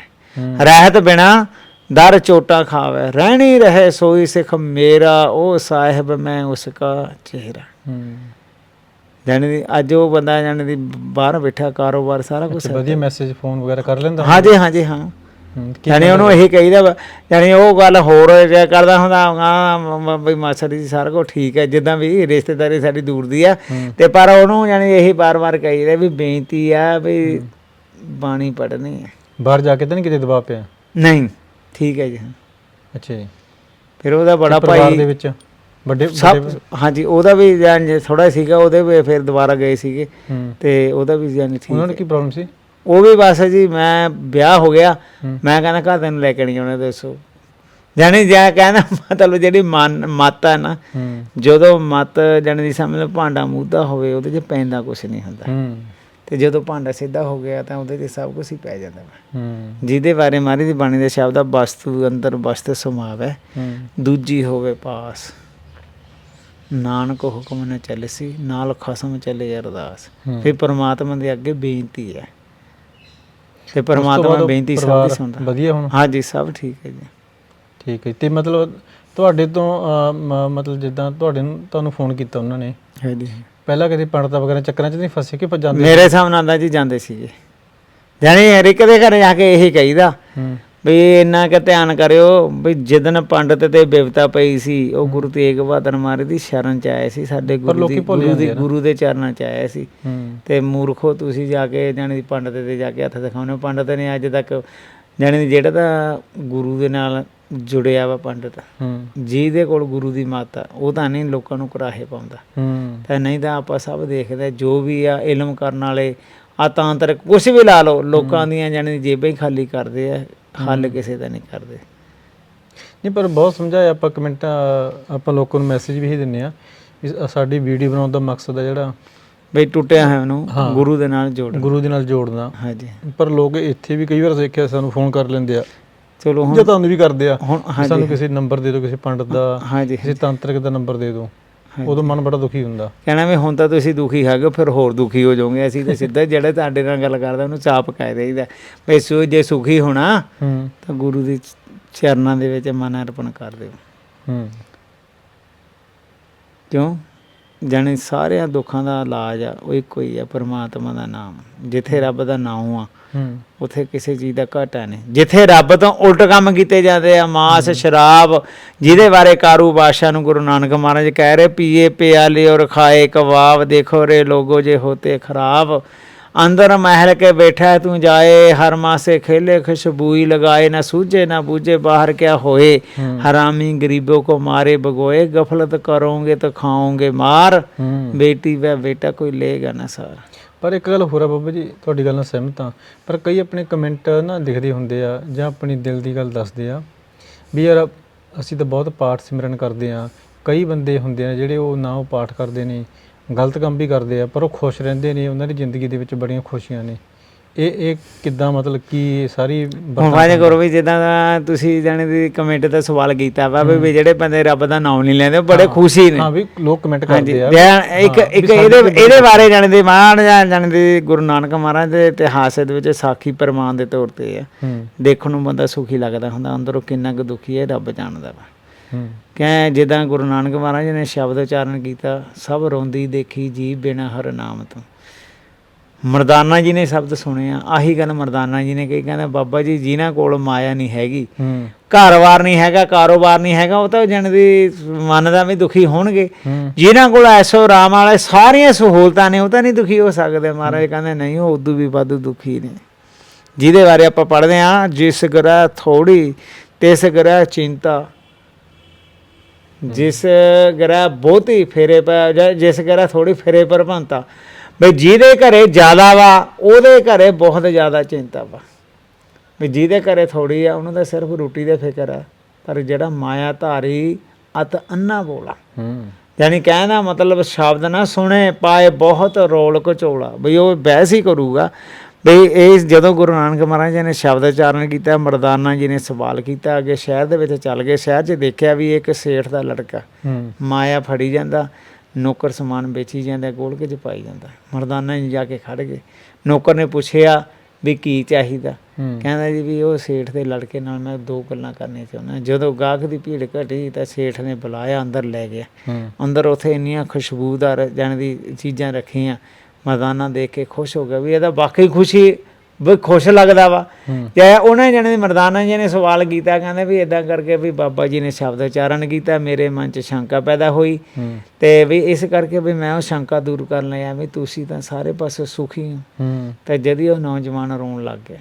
[SPEAKER 1] ਰਹਿਤ ਬਿਨਾ ਦਰ ਚੋਟਾ ਖਾਵੇ। ਰਹਿਣੀ ਰਹੇ ਸੋਈ ਸਿੱਖ ਮੇਰਾ ਉਹ ਸਾਹਿਬ ਮੈਂ ਉਸ ਕਾ ਚਿਹਰਾ। ਜਾਣੀ ਦੀ ਅੱਜ ਉਹ ਬੰਦਾ ਜਾਣੀ ਦੀ ਬਾਹਰ ਬੈਠਾ ਕਾਰੋਬਾਰ ਸਾਰਾ ਕੁਝ
[SPEAKER 2] ਵਧੀਆ ਮੈਸੇਜ ਫੋਨ ਵਗੈਰਾ ਕਰ ਲੈਂਦਾ
[SPEAKER 1] ਹਾਂਜੀ ਹਾਂਜੀ ਹਾਂ।
[SPEAKER 2] ਹੂੰ
[SPEAKER 1] ਯਾਨੀ ਉਹਨੂੰ ਇਹੀ ਕਹੀਦਾ ਯਾਨੀ ਉਹ ਗੱਲ ਹੋਰ ਕਰਦਾ ਹੁੰਦਾ ਆ ਬਈ ਮਾਸਟਰ ਜੀ ਸਾਰਾ ਕੁਝ ਠੀਕ ਹੈ ਜਿੱਦਾਂ ਵੀ ਰਿਸ਼ਤੇਦਾਰੀ ਸਾਡੀ ਦੂਰ ਦੀ ਆ।
[SPEAKER 2] ਹੂੰ।
[SPEAKER 1] ਤੇ ਪਰ ਉਹਨੂੰ ਯਾਨੀ ਇਹੀ ਬਾਰ-ਬਾਰ ਕਹੀਦਾ ਵੀ ਬੇਨਤੀ ਆ ਵੀ ਬਾਣੀ ਪੜ੍ਹਨੀ ਹੈ
[SPEAKER 2] ਬਾਹਰ ਜਾ ਕੇ ਤਾਂ ਨਹੀਂ ਕਿਤੇ ਦਬਾਅ ਪਿਆ?
[SPEAKER 1] ਨਹੀਂ ਠੀਕ ਹੈ ਜੀ ਹਾਂ।
[SPEAKER 2] ਅੱਛਾ ਜੀ।
[SPEAKER 1] ਫਿਰ ਉਹਦਾ ਬੜਾ
[SPEAKER 2] ਪਰਿਵਾਰ ਦੇ
[SPEAKER 1] ਭਾਈ
[SPEAKER 2] ਵਿੱਚ? ਵੱਡੇ
[SPEAKER 1] ਸਭ
[SPEAKER 2] ਵੱਡੇ
[SPEAKER 1] ਹਾਂਜੀ ਉਹਦਾ ਵੀ ਯਾਨੀ ਥੋੜਾ ਸੀਗਾ ਉਹਦੇ ਵੀ ਫਿਰ ਦੁਬਾਰਾ ਗਏ ਸੀਗੇ।
[SPEAKER 2] ਹੂੰ।
[SPEAKER 1] ਤੇ ਉਹਦਾ ਵੀ ਯਾਨੀ ਠੀਕ
[SPEAKER 2] ਉਹਨਾਂ ਨੂੰ ਕੀ ਪ੍ਰੋਬਲਮ ਸੀ?
[SPEAKER 1] ਉਹ ਵੀ ਬਸ ਜੀ ਮੈਂ ਵਿਆਹ ਹੋ ਗਿਆ।
[SPEAKER 2] ਹੂੰ।
[SPEAKER 1] ਮੈਂ ਕਹਿੰਦਾ ਘਰ ਤੈਨੂੰ ਲੈ ਕੇ ਨਹੀਂ ਆਉਣਾ ਦੱਸੋ। ਜਾਣੀ ਜਾਂ ਕਹਿੰਦਾ ਮਤਲਬ ਜਿਹੜੀ ਮਨ ਮਤ ਨਾ
[SPEAKER 2] ਹੂੰ।
[SPEAKER 1] ਜਦੋਂ ਮਤ ਜਾਣੀ ਦੀ ਸਮਝ ਲਓ ਭਾਂਡਾ ਮੁੱਦਾ ਹੋਵੇ ਉਹਦੇ 'ਚ ਪੈਂਦਾ ਕੁਝ ਨਹੀਂ ਹੁੰਦਾ।
[SPEAKER 2] ਹੂੰ।
[SPEAKER 1] ਤੇ ਜਦੋਂ ਭਾਂਡਾ ਸਿੱਧਾ ਹੋ ਗਿਆ ਤਾਂ ਉਹਦੇ 'ਚ ਸਭ ਕੁਝ ਹੀ ਪੈ ਜਾਂਦਾ ਵਾ।
[SPEAKER 2] ਹੂੰ।
[SPEAKER 1] ਜਿਹਦੇ ਬਾਰੇ ਮਾਰੀ ਦੀ ਬਾਣੀ ਦੇ ਸ਼ਬਦ ਆ ਵਸਤੂ ਅੰਦਰ ਵਸਤ ਸਮਾਵੈ
[SPEAKER 2] ਹੂੰ।
[SPEAKER 1] ਦੂਜੀ ਹੋਵੇ ਪਾਸ। ਨਾਨਕ ਹੁਕਮ ਨ ਚੱਲਸੀ ਨਾਲ ਖਸਮ ਚੱਲੇ ਅਰਦਾਸ। ਫਿਰ ਪ੍ਰਮਾਤਮਾ ਦੇ ਅੱਗੇ ਬੇਨਤੀ ਹੈ। ਤੇ ਪ੍ਰਮਾਤਮਾ ਬੇਨਤੀ ਸਭ ਦੀ ਸੁਣਦਾ।
[SPEAKER 2] ਵਧੀਆ ਹੁਣ?
[SPEAKER 1] ਹਾਂਜੀ ਸਭ ਠੀਕ ਹੈ ਜੀ।
[SPEAKER 2] ਠੀਕ ਹੈ ਤੇ ਮਤਲਬ ਤੁਹਾਡੇ ਤੋਂ ਮਤਲਬ ਜਿੱਦਾਂ ਤੁਹਾਡੇ ਨੂੰ ਤੁਹਾਨੂੰ ਫੋਨ ਕੀਤਾ ਉਹਨਾਂ ਨੇ।
[SPEAKER 1] ਹਾਂਜੀ।
[SPEAKER 2] ਪਹਿਲਾਂ ਕਦੇ ਪੰਡਤਾਂ ਵਗੈਰਾ ਚੱਕਰਾਂ 'ਚ ਨਹੀਂ ਫਸੇ ਕਿ ਜਾਂਦੇ
[SPEAKER 1] ਮੇਰੇ ਹਿਸਾਬ ਨਾਲ ਤਾਂ ਜੀ ਜਾਂਦੇ ਸੀਗੇ। ਜਾਣੀ ਹਰ ਇੱਕ ਦੇ ਘਰੇ ਜਾ ਕੇ ਇਹੀ ਕਹੀਦਾ।
[SPEAKER 2] ਹੂੰ।
[SPEAKER 1] ਵੀ ਇੰਨਾ ਕਿ ਧਿਆਨ ਕਰਿਓ ਵੀ ਜਿੱਦਨ ਪੰਡਤ ਤੇ ਬਿਵਤਾ ਪਈ ਸੀ ਉਹ ਗੁਰੂ ਤੇਗ ਬਹਾਦਰ ਮਹਾਰਾਜ ਦੀ ਸ਼ਰਨ ਚ ਆਏ ਸੀ ਸਾਡੇ ਗੁਰੂ ਦੀ ਗੁਰੂ ਦੀ। ਗੁਰੂ ਦੇ ਚਰਨਾਂ ਚ ਆਏ ਸੀ। ਤੇ ਮੂਰਖੋ ਤੁਸੀਂ ਜਾ ਕੇ ਦੀ ਪੰਡਤ ਤੇ ਜਾ ਕੇ ਹੱਥ ਦਿਖਾਉਣੇ। ਪੰਡਤ ਨੇ ਅੱਜ ਤੱਕ ਦੀ ਜਿਹੜਾ ਤਾਂ ਗੁਰੂ ਦੇ ਨਾਲ ਜੁੜਿਆ ਵਾ ਪੰਡਤ
[SPEAKER 2] ਹੂੰ।
[SPEAKER 1] ਜਿਹਦੇ ਕੋਲ ਗੁਰੂ ਦੀ ਮਾਤਾ ਉਹ ਤਾਂ ਨਹੀਂ ਲੋਕਾਂ ਨੂੰ ਕੁਰਾਹੇ ਪਾਉਂਦਾ। ਤਾਂ ਨਹੀਂ ਤਾਂ ਆਪਾਂ ਸਭ ਦੇਖਦੇ ਜੋ ਵੀ ਆ ਇਲਮ ਕਰਨ ਵਾਲੇ ਆ ਤਾਂਤਰਿਕ ਕੁਝ ਵੀ ਲਾ ਲਓ ਲੋਕਾਂ ਦੀਆਂ ਜਾਣੀ ਜੇਬਾਂ ਹੀ ਖਾਲੀ ਕਰਦੇ ਆ। ਹੱਲ ਕਿਸੇ ਦਾ ਨਹੀਂ ਕਰਦੇ।
[SPEAKER 2] ਨਹੀਂ ਪਰ ਬਹੁਤ ਸਮਝਾਇਆ ਆਪਾਂ ਕਮੈਂਟਾਂ ਆਪਾਂ ਲੋਕਾਂ ਨੂੰ ਮੈਸੇਜ ਵੀ ਹੀ ਦਿੰਨੇ ਆ ਸਾਡੀ ਵੀਡੀਓ ਬਣਾਉਣ ਦਾ ਮਕਸਦ ਹੈ ਜਿਹੜਾ
[SPEAKER 1] ਬਈ ਟੁੱਟਿਆ ਹੈ ਉਹਨੂੰ। ਗੁਰੂ ਦੇ ਨਾਲ ਜੋੜ
[SPEAKER 2] ਗੁਰੂ ਦੇ ਨਾਲ ਜੋੜਨਾ।
[SPEAKER 1] ਹਾਂਜੀ।
[SPEAKER 2] ਪਰ ਲੋਕ ਇੱਥੇ ਵੀ ਕਈ ਵਾਰ ਦੇਖਿਆ ਸਾਨੂੰ ਫੋਨ ਕਰ ਲੈਂਦੇ ਆ।
[SPEAKER 1] ਚਲੋ ਹੁਣ
[SPEAKER 2] ਜਾਂ ਤੁਹਾਨੂੰ ਵੀ ਕਰਦੇ ਆ। ਸਾਨੂੰ ਕਿਸੇ ਨੰਬਰ ਦੇ ਦਿਓ ਕਿਸੇ ਪੰਡਤ ਦਾ
[SPEAKER 1] ਹਾਂਜੀ
[SPEAKER 2] ਕਿਸੇ ਤਾਂਤਰਿਕ ਦਾ ਨੰਬਰ ਦੇ ਦਿਓ। ਉਦੋਂ ਮਨ ਬੜਾ ਦੁਖੀ ਹੁੰਦਾ।
[SPEAKER 1] ਕਹਿਣਾ ਵੀ ਹੁਣ ਤਾਂ ਤੁਸੀਂ ਦੁਖੀ ਹੈਗੇ ਫਿਰ ਹੋਰ ਦੁਖੀ ਹੋ ਜਾਓਗੇ। ਅਸੀਂ ਤਾਂ ਸਿੱਧਾ ਜਿਹੜਾ ਤੁਹਾਡੇ ਨਾਲ ਗੱਲ ਕਰਦਾ ਉਹਨੂੰ ਚਾਪ ਕਹਿ ਦੇਈਦਾ। ਵੀ ਸੋ ਜੇ ਸੁਖੀ ਹੋਣਾ
[SPEAKER 2] ਹੂੰ।
[SPEAKER 1] ਤਾਂ ਗੁਰੂ ਦੇ ਚਰਨਾਂ ਦੇ ਵਿੱਚ ਮਨ ਅਰਪਣ ਕਰ ਦਿਓ।
[SPEAKER 2] ਹੂੰ।
[SPEAKER 1] ਕਿਉਂ? ਜਾਣੀ ਸਾਰਿਆਂ ਦੁੱਖਾਂ ਦਾ ਇਲਾਜ ਆ ਉਹ ਇੱਕੋ ਹੀ ਆ ਪਰਮਾਤਮਾ ਦਾ ਨਾਮ। ਜਿੱਥੇ ਰੱਬ ਦਾ ਨਾਮ ਆ
[SPEAKER 2] ਹੂੰ।
[SPEAKER 1] ਉਥੇ ਕਿਸੇ ਚੀਜ਼ ਦਾ ਘਾਟਾ ਨਹੀਂ। ਜਿੱਥੇ ਰੱਬ ਤੋਂ ਉਲਟ ਕੰਮ ਕੀਤੇ ਜਾਂਦੇ ਆ ਮਾਸ ਸ਼ਰਾਬ ਜਿਹਦੇ ਬਾਰੇ ਕਾਰੂ ਬਾਦਸ਼ਾਹ ਨੂੰ ਗੁਰੂ ਨਾਨਕ ਮਹਾਰਾਜ ਕਹਿ ਰਹੇ ਪੀਏ ਪਿਆਲੇ ਔਰ ਖਾਏ ਕਬਾਬ ਦੇਖੋ ਰੇ ਲੋਗੋ ਜੇ ਹੋਤੇ ਖਰਾਬ। ਅੰਦਰ ਮਹਿਲ ਕੇ ਬੈਠਾ ਹੈ ਤੂੰ ਜਾਏ ਹਰ ਮਾਸੇ ਖੇਲੇ ਖੁਸ਼ਬੂਈ ਲਗਾਏ ਨਾ ਸੂਝੇ ਨਾ ਬੂਝੇ ਬਾਹਰ ਕਿਆ ਹੋਏ
[SPEAKER 2] ਹੂੰ।
[SPEAKER 1] ਹਰਾਮੀ ਗਰੀਬों को मारे बगोए गफलत करोगे तो खाओगे मार
[SPEAKER 2] ਹੂੰ
[SPEAKER 1] बेटी व बेटा कोई लेगा ना सार
[SPEAKER 2] ਪਰ ਇੱਕ ਗੱਲ ਹੋਰ ਆ ਬਾਬਾ ਜੀ ਤੁਹਾਡੀ ਗੱਲ ਨਾਲ ਸਹਿਮਤ ਹਾਂ ਪਰ ਕਈ ਆਪਣੇ ਕਮੈਂਟ ਨਾ ਲਿਖਦੇ ਹੁੰਦੇ ਆ ਜਾਂ ਆਪਣੀ ਦਿਲ ਦੀ ਗੱਲ ਦੱਸਦੇ ਆ ਵੀ ਯਾਰ ਅਸੀਂ ਤਾਂ ਬਹੁਤ ਪਾਠ ਸਿਮਰਨ ਕਰਦੇ ਆ ਕਈ ਬੰਦੇ ਹੁੰਦੇ ਆ ਜਿਹੜੇ ਉਹ ਨਾ ਉਹ ਪਾਠ ਕਰਦੇ ਨੇ ਗਲਤ ਕੰਮ ਵੀ ਕਰਦੇ ਆ ਪਰ ਉਹ ਖੁਸ਼ ਰਹਿੰਦੇ ਨੇ ਉਹਨਾਂ ਦੀ ਜ਼ਿੰਦਗੀ ਦੇ ਵਿੱਚ ਬੜੀਆਂ ਖੁਸ਼ੀਆਂ ਨੇ। ਇਹ ਇਹ ਕਿੱਦਾਂ ਮਤਲਬ ਕੀ ਸਾਰੀ
[SPEAKER 1] ਹੁਣ ਵਾਜੇ ਕਰੋ ਵੀ ਜਿੱਦਾਂ ਦਾ ਤੁਸੀਂ ਜਾਣੇ ਦੀ ਕਮੈਂਟ ਤੇ ਸਵਾਲ ਕੀਤਾ ਵਾ ਵੀ ਜਿਹੜੇ ਬੰਦੇ ਰੱਬ ਦਾ ਨਾਮ ਨਹੀਂ ਲੈਂਦੇ ਉਹ ਬੜੇ ਖੁਸ਼ੀ ਨੇ।
[SPEAKER 2] ਹਾਂ ਵੀ ਲੋਕ ਕਮੈਂਟ ਕਰਦੇ ਆ।
[SPEAKER 1] ਇੱਕ ਇੱਕ ਇਹਦੇ ਇਹਦੇ ਬਾਰੇ ਜਾਣੇ ਦੇ ਮਾਣ ਜਾਣੇ ਦੇ ਗੁਰੂ ਨਾਨਕ ਮਹਾਰਾਜ ਦੇ ਇਤਿਹਾਸ ਦੇ ਵਿੱਚ ਸਾਖੀ ਪ੍ਰਮਾਣ ਦੇ ਤੌਰ ਤੇ ਆ। ਦੇਖਣ ਨੂੰ ਬੰਦਾ ਸੁਖੀ ਲੱਗਦਾ ਹੁੰਦਾ ਅੰਦਰੋਂ ਕਿੰਨਾ ਕੁ ਦੁਖੀ ਹੈ ਰੱਬ ਜਾਣਦਾ ਵਾ। ਕਹੇ ਜਿੱਦਾਂ ਗੁਰੂ ਨਾਨਕ ਮਹਾਰਾਜ ਨੇ ਸ਼ਬਦ ਉਚਾਰਨ ਕੀਤਾ ਸਭ ਰੋਂਦੀ ਦੇਖੀ ਜੀਵ ਬਿਨਾ ਹਰ ਨਾਮ ਤੋਂ। ਮਰਦਾਨਾ ਜੀ ਨੇ ਸ਼ਬਦ ਸੁਣੇ ਆ ਆਹੀ ਗੱਲ ਮਰਦਾਨਾ ਜੀ ਨੇ ਕਹੀ ਕਹਿੰਦਾ ਬਾਬਾ ਜੀ ਜਿਨ੍ਹਾਂ ਕੋਲ ਮਾਇਆ ਨਹੀਂ ਹੈਗੀ ਘਰ-ਬਾਰ ਨਹੀਂ ਹੈਗਾ ਕਾਰੋਬਾਰ ਨਹੀਂ ਹੈਗਾ ਉਹ ਤਾਂ ਜਣ ਦੀ ਮਨ ਦਾ ਵੀ ਦੁਖੀ ਹੋਣਗੇ। ਜਿਨ੍ਹਾਂ ਕੋਲ ਐਸੋ ਰਾਮ ਵਾਲੇ ਸਾਰੀਆਂ ਸਹੂਲਤਾਂ ਨੇ ਉਹ ਤਾਂ ਨਹੀਂ ਦੁਖੀ ਹੋ ਸਕਦੇ। ਮਹਾਰਾਜ ਕਹਿੰਦੇ ਨਹੀਂ ਉਹ ਉਦੋਂ ਵੀ ਵੱਧ ਦੁਖੀ ਨੇ। ਜਿਹਦੇ ਬਾਰੇ ਆਪਾਂ ਪੜ੍ਹਦੇ ਆ ਜਿਸ ਗ੍ਰਹਿ ਥੋੜੀ ਤਿਸ ਗ੍ਰਹਿ ਚਿੰਤਾ ਜਿਸ ਗ੍ਰਹਿ ਬਹੁਤੀ ਫੇਰੇ ਪੈ ਜਿਸ ਗ੍ਰਹਿ ਥੋੜੀ ਫੇਰੇ ਪਰ ਭੰਤਾ ਬਈ ਜਿਹਦੇ ਘਰੇ ਜ਼ਿਆਦਾ ਵਾ ਉਹਦੇ ਘਰੇ ਬਹੁਤ ਜ਼ਿਆਦਾ ਚਿੰਤਾ ਵਾ। ਵੀ ਜਿਹਦੇ ਘਰੇ ਥੋੜੀ ਆ ਉਹਨੂੰ ਤਾਂ ਸਿਰਫ ਰੋਟੀ ਦੇ ਫਿਕਰ ਆ। ਪਰ ਜਿਹੜਾ ਮਾਇਆ ਧਾਰੀ ਅਤ ਅੰਨਾ ਬੋਲਾ।
[SPEAKER 2] ਹੂੰ।
[SPEAKER 1] ਯਾਨੀ ਕਹਿਣ ਦਾ ਮਤਲਬ ਸ਼ਬਦ ਨਾ ਸੁਣੇ ਪਾਏ ਬਹੁਤ ਰੋਲ ਕਚੋਲਾ ਬਈ ਉਹ ਬਹਿਸ ਹੀ ਕਰੂਗਾ। ਬਈ ਇਹ ਜਦੋਂ ਗੁਰੂ ਨਾਨਕ ਮਹਾਰਾਜ ਜੀ ਨੇ ਸ਼ਬਦ ਉਚਾਰਨ ਕੀਤਾ ਮਰਦਾਨਾ ਜੀ ਨੇ ਸਵਾਲ ਕੀਤਾ ਅੱਗੇ ਸ਼ਹਿਰ ਦੇ ਵਿੱਚ ਚੱਲ ਗਏ ਸ਼ਹਿਰ 'ਚ ਦੇਖਿਆ ਵੀ ਇੱਕ ਸੇਠ ਦਾ ਲੜਕਾ ਮਾਇਆ ਫੜੀ ਜਾਂਦਾ ਨੌਕਰ ਸਮਾਨ ਵੇਚੀ ਜਾਂਦਾ ਗੋਲਕ 'ਚ ਪਾਈ ਜਾਂਦਾ। ਮਰਦਾਨਾ ਜੀ ਜਾ ਕੇ ਖੜ ਗਏ। ਨੌਕਰ ਨੇ ਪੁੱਛਿਆ ਵੀ ਕੀ ਚਾਹੀਦਾ? ਕਹਿੰਦਾ ਜੀ ਵੀ ਉਹ ਸੇਠ ਦੇ ਲੜਕੇ ਨਾਲ ਮੈਂ ਦੋ ਗੱਲਾਂ ਕਰਨੀਆਂ ਚਾਹੁੰਦਾ। ਜਦੋਂ ਗਾਹਕ ਦੀ ਭੀੜ ਘਟੀ ਤਾਂ ਸੇਠ ਨੇ ਬੁਲਾਇਆ ਅੰਦਰ ਲੈ ਗਿਆ। ਅੰਦਰ ਉਥੇ ਇੰਨੀਆਂ ਖੁਸ਼ਬੂਦਾਰ ਜਾਣ ਦੀ ਚੀਜ਼ਾਂ ਰੱਖੀਆਂ ਮਰਦਾਨਾ ਦੇਖ ਕੇ ਖੁਸ਼ ਹੋ ਗਿਆ ਵੀ ਇਹਦਾ ਵਾਕਈ ਖੁਸ਼ੀ ਵੀ ਖੁਸ਼ ਲੱਗਦਾ ਵਾ। ਤੇ ਉਹਨੇ ਜਾਣੇ ਦੀ ਮਰਦਾਨਾ ਜੀ ਨੇ ਸਵਾਲ ਕੀਤਾ ਕਹਿੰਦੇ ਵੀ ਇਦਾਂ ਕਰਕੇ ਵੀ ਬਾਬਾ ਜੀ ਨੇ ਸ਼ਬਦ ਉਚਾਰਨ ਕੀਤਾ ਮੇਰੇ ਮਨ 'ਚ ਸ਼ੰਕਾ ਪੈਦਾ ਹੋਈ। ਤੇ ਵੀ ਇਸ ਕਰਕੇ ਵੀ ਮੈਂ ਉਹ ਸ਼ੰਕਾ ਦੂਰ ਕਰਨ ਲਿਆ ਵੀ ਤੁਸੀਂ ਤਾਂ ਸਾਰੇ ਪਾਸੇ ਸੁਖੀ ਹੋ। ਤੇ ਜਦੀ ਉਹ ਨੌਜਵਾਨ ਰੋਣ ਲੱਗ ਗਿਆ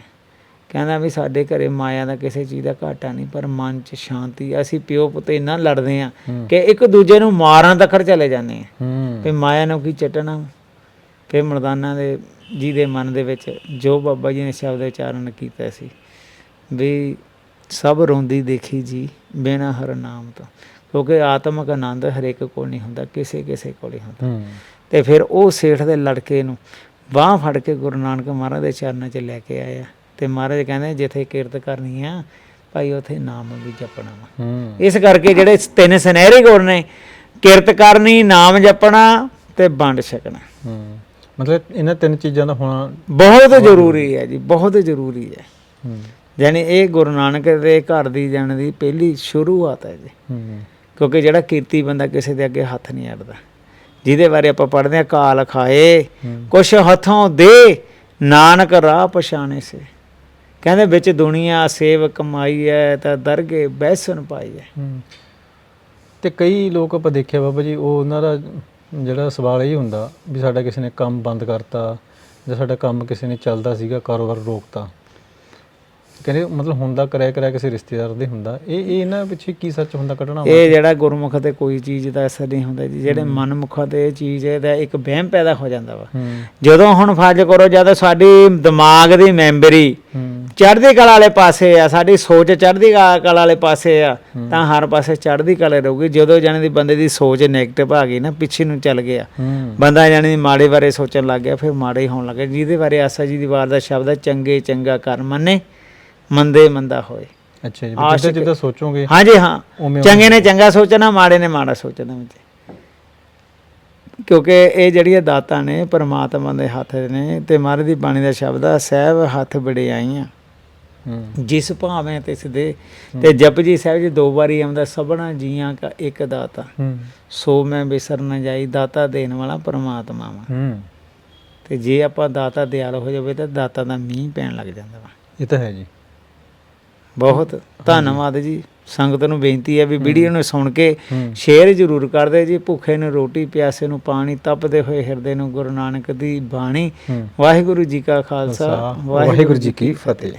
[SPEAKER 1] ਕਹਿੰਦਾ ਵੀ ਸਾਡੇ ਘਰੇ ਮਾਇਆ ਦਾ ਕਿਸੇ ਚੀਜ਼ ਦਾ ਘਾਟਾ ਨਹੀਂ ਪਰ ਮਨ 'ਚ ਸ਼ਾਂਤੀ ਅਸੀਂ ਪਿਓ ਪੁੱਤ ਇੰਨਾ ਲੜਦੇ ਆ। ਕਿ ਇੱਕ ਦੂਜੇ ਨੂੰ ਮਾਰਾਂ ਤੱਕ ਚਲੇ ਜਾਂਦੇ ਆ ਵੀ ਮਾਇਆ ਨੂੰ ਕੀ ਚਟਣਾ ਫਿਰ ਮਰਦਾਨਾ ਦੇ ਜੀ ਦੇ ਮਨ ਦੇ ਵਿੱਚ ਜੋ ਬਾਬਾ ਜੀ ਨੇ ਸ਼ਬਦ ਉਚਾਰਨ ਕੀਤਾ ਸੀ ਵੀ ਸਭ ਰੋਂਦੀ ਦੇਖੀ ਜੀ ਬਿਨਾ ਹਰ ਨਾਮ ਤੋਂ ਕਿਉਂਕਿ ਆਤਮਿਕ ਆਨੰਦ ਹਰੇਕ ਕੋਲ ਨਹੀਂ ਹੁੰਦਾ ਕਿਸੇ ਕਿਸੇ ਕੋਲ ਹੀ ਹੁੰਦਾ। ਤੇ ਫਿਰ ਉਹ ਸੇਠ ਦੇ ਲੜਕੇ ਨੂੰ ਬਾਹ ਫੜ ਕੇ ਗੁਰੂ ਨਾਨਕ ਮਹਾਰਾਜ ਦੇ ਚਰਨਾਂ 'ਚ ਲੈ ਕੇ ਆਇਆ ਤੇ ਮਹਾਰਾਜ ਕਹਿੰਦੇ ਜਿੱਥੇ ਕਿਰਤ ਕਰਨੀ ਆ ਭਾਈ ਉਥੇ ਨਾਮ ਵੀ ਜਪਣਾ ਵਾ। ਇਸ ਕਰਕੇ ਜਿਹੜੇ ਤਿੰਨ ਸੁਨਹਿਰੇ ਗੁਰ ਨੇ ਕਿਰਤ ਕਰਨੀ ਨਾਮ ਜਪਣਾ ਤੇ ਵੰਡ ਛਕਣਾ।
[SPEAKER 2] ਮਤਲਬ ਇਹਨਾਂ ਤਿੰਨ ਚੀਜ਼ਾਂ ਦਾ ਹੋਣਾ
[SPEAKER 1] ਬਹੁਤ ਜ਼ਰੂਰੀ ਹੈ। ਜੀ ਬਹੁਤ ਜ਼ਰੂਰੀ ਹੈ। ਯਾਨੀ ਇਹ ਗੁਰੂ ਨਾਨਕ ਦੇ ਘਰ ਦੀ ਜਾਣ ਦੀ ਪਹਿਲੀ ਸ਼ੁਰੂਆਤ ਹੈ ਜੀ। ਕਿਉਂਕਿ ਜਿਹੜਾ ਕੀਰਤੀ ਬੰਦਾ ਕਿਸੇ ਦੇ ਅੱਗੇ ਹੱਥ ਨਹੀਂ ਅੜਦਾ ਜਿਹਦੇ ਬਾਰੇ ਆਪਾਂ ਪੜ੍ਹਦੇ ਆ ਕਾਲ ਖਾਏ ਕੁਛ ਹੱਥੋਂ ਦੇ ਨਾਨਕ ਰਾਹ ਪਛਾਣੇ ਸੇ। ਕਹਿੰਦੇ ਵਿੱਚ ਦੁਨੀਆ ਸੇਵ ਕਮਾਈ ਹੈ ਤਾਂ ਦਰਗੇ ਬੈਸਨ ਪਾਈ ਹੂੰ।
[SPEAKER 2] ਤੇ ਕਈ ਲੋਕ ਆਪਾਂ ਦੇਖਿਆ ਬਾਬਾ ਜੀ ਉਹ ਉਹਨਾਂ ਦਾ ਜਿਹੜਾ ਸਵਾਲ ਇਹ ਹੁੰਦਾ ਵੀ ਸਾਡਾ ਕਿਸੇ ਨੇ ਕੰਮ ਬੰਦ ਕਰਤਾ ਜਾਂ ਸਾਡਾ ਕੰਮ ਕਿਸੇ ਨੇ ਚੱਲਦਾ ਸੀਗਾ, ਕਾਰੋਬਾਰ ਰੋਕਤਾ। ਕਹਿੰਦੇ ਮਤਲਬ ਹੁੰਦਾ ਕਰਿਆ ਕਰਿਆ ਕਿਸੇ ਰਿਸ਼ਤੇਦਾਰ ਦੇ ਹੁੰਦਾ। ਇਹ ਇਹ ਇਹਨਾਂ ਪਿੱਛੇ ਕੀ ਸੱਚ ਹੁੰਦਾ ਕੱਢਣਾ?
[SPEAKER 1] ਇਹ ਜਿਹੜਾ ਗੁਰਮੁਖ ਤੇ ਕੋਈ ਚੀਜ਼ ਦਾ ਅਸਰ ਨਹੀਂ ਹੁੰਦਾ ਜੀ ਜਿਹੜੇ ਮਨਮੁਖਾਂ ਤੇ ਇਹ ਚੀਜ਼ ਦਾ ਇੱਕ ਵਹਿਮ ਪੈਦਾ ਹੋ ਜਾਂਦਾ ਵਾ। ਜਦੋਂ ਹੁਣ ਫਰਜ਼ ਕਰੋ ਜਦੋਂ ਸਾਡੀ ਦਿਮਾਗ ਦੀ ਮੈਮਰੀ ਚੜ੍ਹਦੀ ਕਲਾ ਵਾਲੇ ਪਾਸੇ ਆ ਸਾਡੀ ਸੋਚ ਚੜ੍ਹਦੀ ਕਲਾ ਵਾਲੇ ਪਾਸੇ ਆ ਤਾਂ ਹਰ ਪਾਸੇ ਚੜ੍ਹਦੀ ਕਲਾ ਰਹੂਗੀ। ਜਦੋਂ ਜਾਣੇ ਦੀ ਬੰਦੇ ਦੀ ਸੋਚ 네ਗੇਟਿਵ ਆ ਗਈ ਨਾ ਪਿੱਛੇ ਨੂੰ ਚੱਲ ਗਿਆ। ਬੰਦਾ ਜਾਣੇ ਦੀ ਮਾੜੇ ਬਾਰੇ ਸੋਚਣ ਲੱਗ ਗਿਆ ਫਿਰ ਮਾੜੇ ਹੋਣ ਲੱਗੇ ਜਿਹਦੇ ਬਾਰੇ ਆਸਾ ਜੀ ਦੀ ਵਾਰ ਦਾ ਸ਼ਬਦ ਹੈ ਚੰਗੇ ਚੰਗਾ ਕਰ ਮੰਨੇ। ਮੰਦੇ ਮੰਦਾ ਹੋਏ।
[SPEAKER 2] ਅੱਛਾ ਜੀ ਜਿੱਦਾਂ ਜਿੱਦਾਂ ਸੋਚੋਗੇ
[SPEAKER 1] ਹਾਂਜੀ ਹਾਂ। ਚੰਗੇ ਨੇ ਚੰਗਾ ਸੋਚਣਾ ਮਾੜੇ ਨੇ ਮਾੜਾ ਸੋਚਣਾ ਵਿੱਚ। ਕਿਉਂਕਿ ਇਹ ਜਿਹੜੀਆਂ ਦਾਤਾਂ ਨੇ ਪਰਮਾਤਮਾ ਦੇ ਹੱਥ ਨੇ ਤੇ ਮਹਾਰਾਜ ਦੀ ਬਾਣੀ ਦਾ ਸ਼ਬਦ ਆ ਸਹਿਬ ਹੱਥ ਬੜੇ ਆਈਆਂ। ਜਿਸ ਭਾਵੇਂ ਤਿਸ ਦੇ ਤੇ ਜਪਜੀ ਸਾਹਿਬ ਜੀ ਦੋ ਵਾਰੀ ਆਉਂਦਾ ਸਭਨਾ ਜੀਆਂ ਕਾ ਇੱਕ ਦਾਤਾ। ਸੋ ਮੈਂ ਬਿਸਰ ਨਾ ਜਾਈ ਦਾਤਾ ਦੇਣ ਵਾਲਾ ਪਰਮਾਤਮਾ ਵਾ। ਤੇ ਜੇ ਆਪਾਂ ਦਾਤਾ ਦਿਆਲ ਹੋ ਜਾਵੇ ਤਾਂ ਦਾਤਾ ਦਾ ਮੀਂਹ ਪੈਣ ਲੱਗ ਜਾਂਦਾ ਵਾ।
[SPEAKER 2] ਇਹ ਤਾਂ ਹੈ ਜੀ।
[SPEAKER 1] ਬਹੁਤ ਧੰਨਵਾਦ ਜੀ। ਸੰਗਤ ਨੂੰ ਬੇਨਤੀ ਹੈ ਵੀ ਵੀਡੀਓ ਨੂੰ ਸੁਣ ਕੇ ਸ਼ੇਅਰ ਜ਼ਰੂਰ ਕਰਦੇ ਜੀ। ਭੁੱਖੇ ਨੂੰ ਰੋਟੀ ਪਿਆਸੇ ਨੂੰ ਪਾਣੀ ਤਪਦੇ ਹੋਏ ਹਿਰਦੇ ਨੂੰ ਗੁਰੂ ਨਾਨਕ ਦੀ ਬਾਣੀ। ਵਾਹਿਗੁਰੂ ਜੀ ਕਾ ਖਾਲਸਾ
[SPEAKER 2] ਵਾਹਿਗੁਰੂ ਜੀ ਕੀ ਫਤਿਹ।